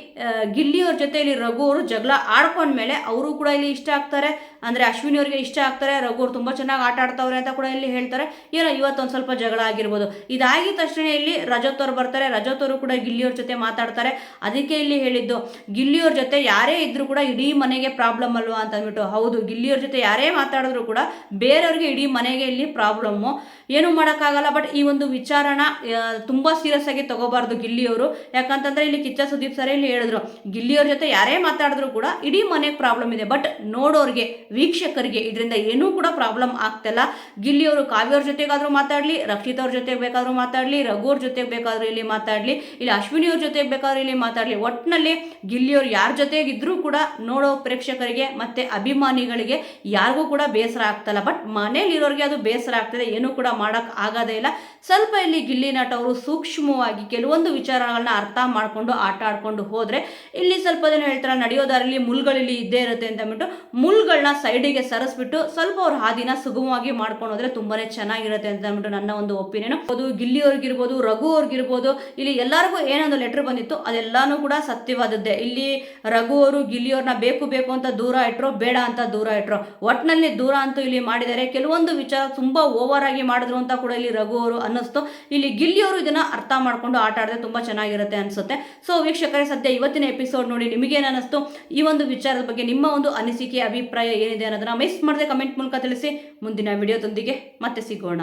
ಗಿಲ್ಲಿಯವ್ರ ಜೊತೆ ಇಲ್ಲಿ ರಘು ಅವರು ಜಗಳ ಆಡ್ಕೊಂಡ್ಮೇಲೆ ಅವರು ಕೂಡ ಇಲ್ಲಿ ಇಷ್ಟ ಆಗ್ತಾರೆ. ಅಂದ್ರೆ ಅಶ್ವಿನಿ ಅವರಿಗೆ ಇಷ್ಟ ಆಗ್ತಾರೆ ರಘು ಅವ್ರು ತುಂಬಾ ಚೆನ್ನಾಗಿ ಆಟ ಆಡ್ತಾವ್ರೆ ಅಂತ ಕೂಡ ಇಲ್ಲಿ ಹೇಳ್ತಾರೆ. ಏನೋ ಇವತ್ತೊಂದು ಸ್ವಲ್ಪ ಜಗಳ ಆಗಿರ್ಬೋದು. ಇದಾಗಿದ ತಕ್ಷಣ ಇಲ್ಲಿ ರಜತ್ ಅವ್ರು ಬರ್ತಾರೆ. ರಜತ್ ಅವರು ಕೂಡ ಗಿಲ್ಲಿಯವ್ರ ಜೊತೆ ಮಾತಾಡ್ತಾರೆ. ಅದಕ್ಕೆ ಇಲ್ಲಿ ಹೇಳಿದ್ದು ಗಿಲ್ಲಿಯವ್ರ ಜೊತೆ ಯಾರೇ ಇದ್ರೂ ಕೂಡ ಇಡೀ ಮನೆಗೆ ಪ್ರಾಬ್ಲಮ್ ಅಲ್ವಾ ಅಂತ ಅಂದ್ಬಿಟ್ಟು. ಹೌದು ಗಿಲ್ಲಿಯವ್ರ ಜೊತೆ ಯಾರೇ ಮಾತಾಡಿದ್ರು ಕೂಡ ಬೇರೆಯವ್ರಿಗೆ ಇಡೀ ಮನೆಗೆ ಇಲ್ಲಿ ಪ್ರಾಬ್ಲಮ್ಮು. ಏನು ಮಾಡೋಕ್ಕಾಗಲ್ಲ ಬಟ್ ಈ ಒಂದು ವಿಚಾರನ ಆ, ತುಂಬಾ ಸೀರಿಯಸ್ ಆಗಿ ತಗೋಬಾರ್ದು ಗಿಲ್ಲಿಯವರು ಯಾಕಂತಂದ್ರೆ ಇಲ್ಲಿ ಕಿಚ್ಚ ಸುದೀಪ್ ಸರ್ ಇಲ್ಲಿ ಹೇಳಿದ್ರು ಗಿಲ್ಲಿಯವ್ರ ಜೊತೆ ಯಾರೇ ಮಾತಾಡಿದ್ರು ಕೂಡ ಇಡೀ ಮನೆಗೆ ಪ್ರಾಬ್ಲಮ್ ಇದೆ. ಬಟ್ ನೋಡೋರಿಗೆ ವೀಕ್ಷಕರಿಗೆ ಇದರಿಂದ ಏನೂ ಕೂಡ ಪ್ರಾಬ್ಲಮ್ ಆಗ್ತಿಲ್ಲ. ಗಿಲ್ಲಿಯವರು ಕಾವ್ಯವ್ರ ಜೊತೆಗಾದರೂ ಮಾತಾಡಲಿ, ರಕ್ಷಿತ್ ಅವ್ರ ಜೊತೆಗೆ ಬೇಕಾದರೂ ಮಾತಾಡಲಿ ರಘುವ್ರ ಜೊತೆಗೆ ಬೇಕಾದರೂ ಇಲ್ಲಿ ಮಾತಾಡಲಿ, ಇಲ್ಲಿ ಅಶ್ವಿನಿ ಅವ್ರ ಜೊತೆಗೆ ಬೇಕಾದ್ರೂ ಇಲ್ಲಿ ಮಾತಾಡಲಿ. ಒಟ್ಟಿನಲ್ಲಿ ಗಿಲ್ಲಿಯವ್ರು ಯಾರ ಜೊತೆಗಿದ್ರೂ ಕೂಡ ನೋಡೋ ಪ್ರೇಕ್ಷಕರಿಗೆ ಮತ್ತೆ ಅಭಿಮಾನಿಗಳಿಗೆ ಯಾರಿಗೂ ಕೂಡ ಬೇಸರ ಆಗ್ತಲ್ಲ. ಬಟ್ ಮನೇಲಿರೋರಿಗೆ ಅದು ಬೇಸರ ಆಗ್ತದೆ, ಏನೂ ಕೂಡ ಮಾಡೋಕ್ಕೆ ಆಗೋದೇ ಇಲ್ಲ. ಸ್ವಲ್ಪ ಇಲ್ಲಿ ಗಿಲ್ಲಿ ನಟ ಅವರು ಸೂಕ್ಷ್ಮವಾಗಿ ಕೆಲವೊಂದು ವಿಚಾರಗಳನ್ನ ಅರ್ಥ ಮಾಡಿಕೊಂಡು, ಆಟ ಆಡ್ಕೊಂಡು ಹೋದರೆ ಇಲ್ಲಿ ಸ್ವಲ್ಪ ಜನ ಹೇಳ್ತಾರೆ, ನಡೆಯೋದಾರಲ್ಲಿ ಮುಲ್ಗಳಲ್ಲಿ ಇದ್ದೇ ಇರುತ್ತೆ ಅಂತ ಅಂದ್ಬಿಟ್ಟು ಮುಳ್ಗಳನ್ನ ಸೈಡಿಗೆ ಸರಿಸ್ಬಿಟ್ಟು ಸ್ವಲ್ಪ ಅವ್ರ ಹಾದಿನ ಸುಗಮವಾಗಿ ಮಾಡ್ಕೊಂಡು ಹೋದ್ರೆ ತುಂಬಾನೇ ಚೆನ್ನಾಗಿರುತ್ತೆ ಅಂತ ಅಂದ್ಬಿಟ್ಟು ನನ್ನ ಒಂದು ಒಪಿನಿಯನ್. ಅದು ಗಿಲ್ಲಿ ಅವ್ರಿಗಿರ್ಬೋದು, ರಘು ಅವ್ರಿಗಿರ್ಬೋದು, ಇಲ್ಲಿ ಎಲ್ಲರಿಗೂ ಏನೊಂದು ಲೆಟರ್ ಬಂದಿತ್ತು, ಅದೆಲ್ಲಾನು ಕೂಡ ಸತ್ಯವಾದದ್ದೇ. ಇಲ್ಲಿ ರಘು ಅವರು ಗಿಲ್ಲಿಯವ್ರನ್ನ ಬೇಕು ಬೇಕು ಅಂತ ದೂರ ಇಟ್ರು, ಬೇಡ ಅಂತ ದೂರ ಇಟ್ರು? ಒಟ್ಟಿನಲ್ಲಿ ದೂರ ಅಂತೂ ಇಲ್ಲಿ ಮಾಡಿದ್ದಾರೆ ಕೆಲವೊಂದು ವಿಚಾರ ತುಂಬಾ ಓವರ್ ಆಗಿ ಮಾಡಿದ್ರು ಅಂತ ಕೂಡ ಇಲ್ಲಿ ರಘು ಅವರು ಅನ್ನಿಸ್ತು. ಇಲ್ಲಿ ಗಿಲ್ಲಿಯವರು ಇದನ್ನ ಅರ್ಥ ಮಾಡ್ಕೊಂಡು ಆಟ ಆಡಿದ್ರೆ ತುಂಬಾ ಚೆನ್ನಾಗಿರುತ್ತೆ ಅನ್ಸುತ್ತೆ. ಸೊ ವೀಕ್ಷಕರೇ, ಸದ್ಯ ಇವತ್ತಿನ ಎಪಿಸೋಡ್ ನೋಡಿ ನಿಮಗೇನು ಅನ್ನಿಸ್ತು? ಈ ಒಂದು ವಿಚಾರದ ಬಗ್ಗೆ ನಿಮ್ಮ ಒಂದು ಅನಿಸಿಕೆ, ಅಭಿಪ್ರಾಯ ಏನಿದೆ ಅನ್ನೋದನ್ನ ಮಿಸ್ ಮಾಡದೆ ಕಮೆಂಟ್ ಮೂಲಕ ತಿಳಿಸಿ. ಮುಂದಿನ ವಿಡಿಯೋದೊಂದಿಗೆ ಮತ್ತೆ ಸಿಗೋಣ.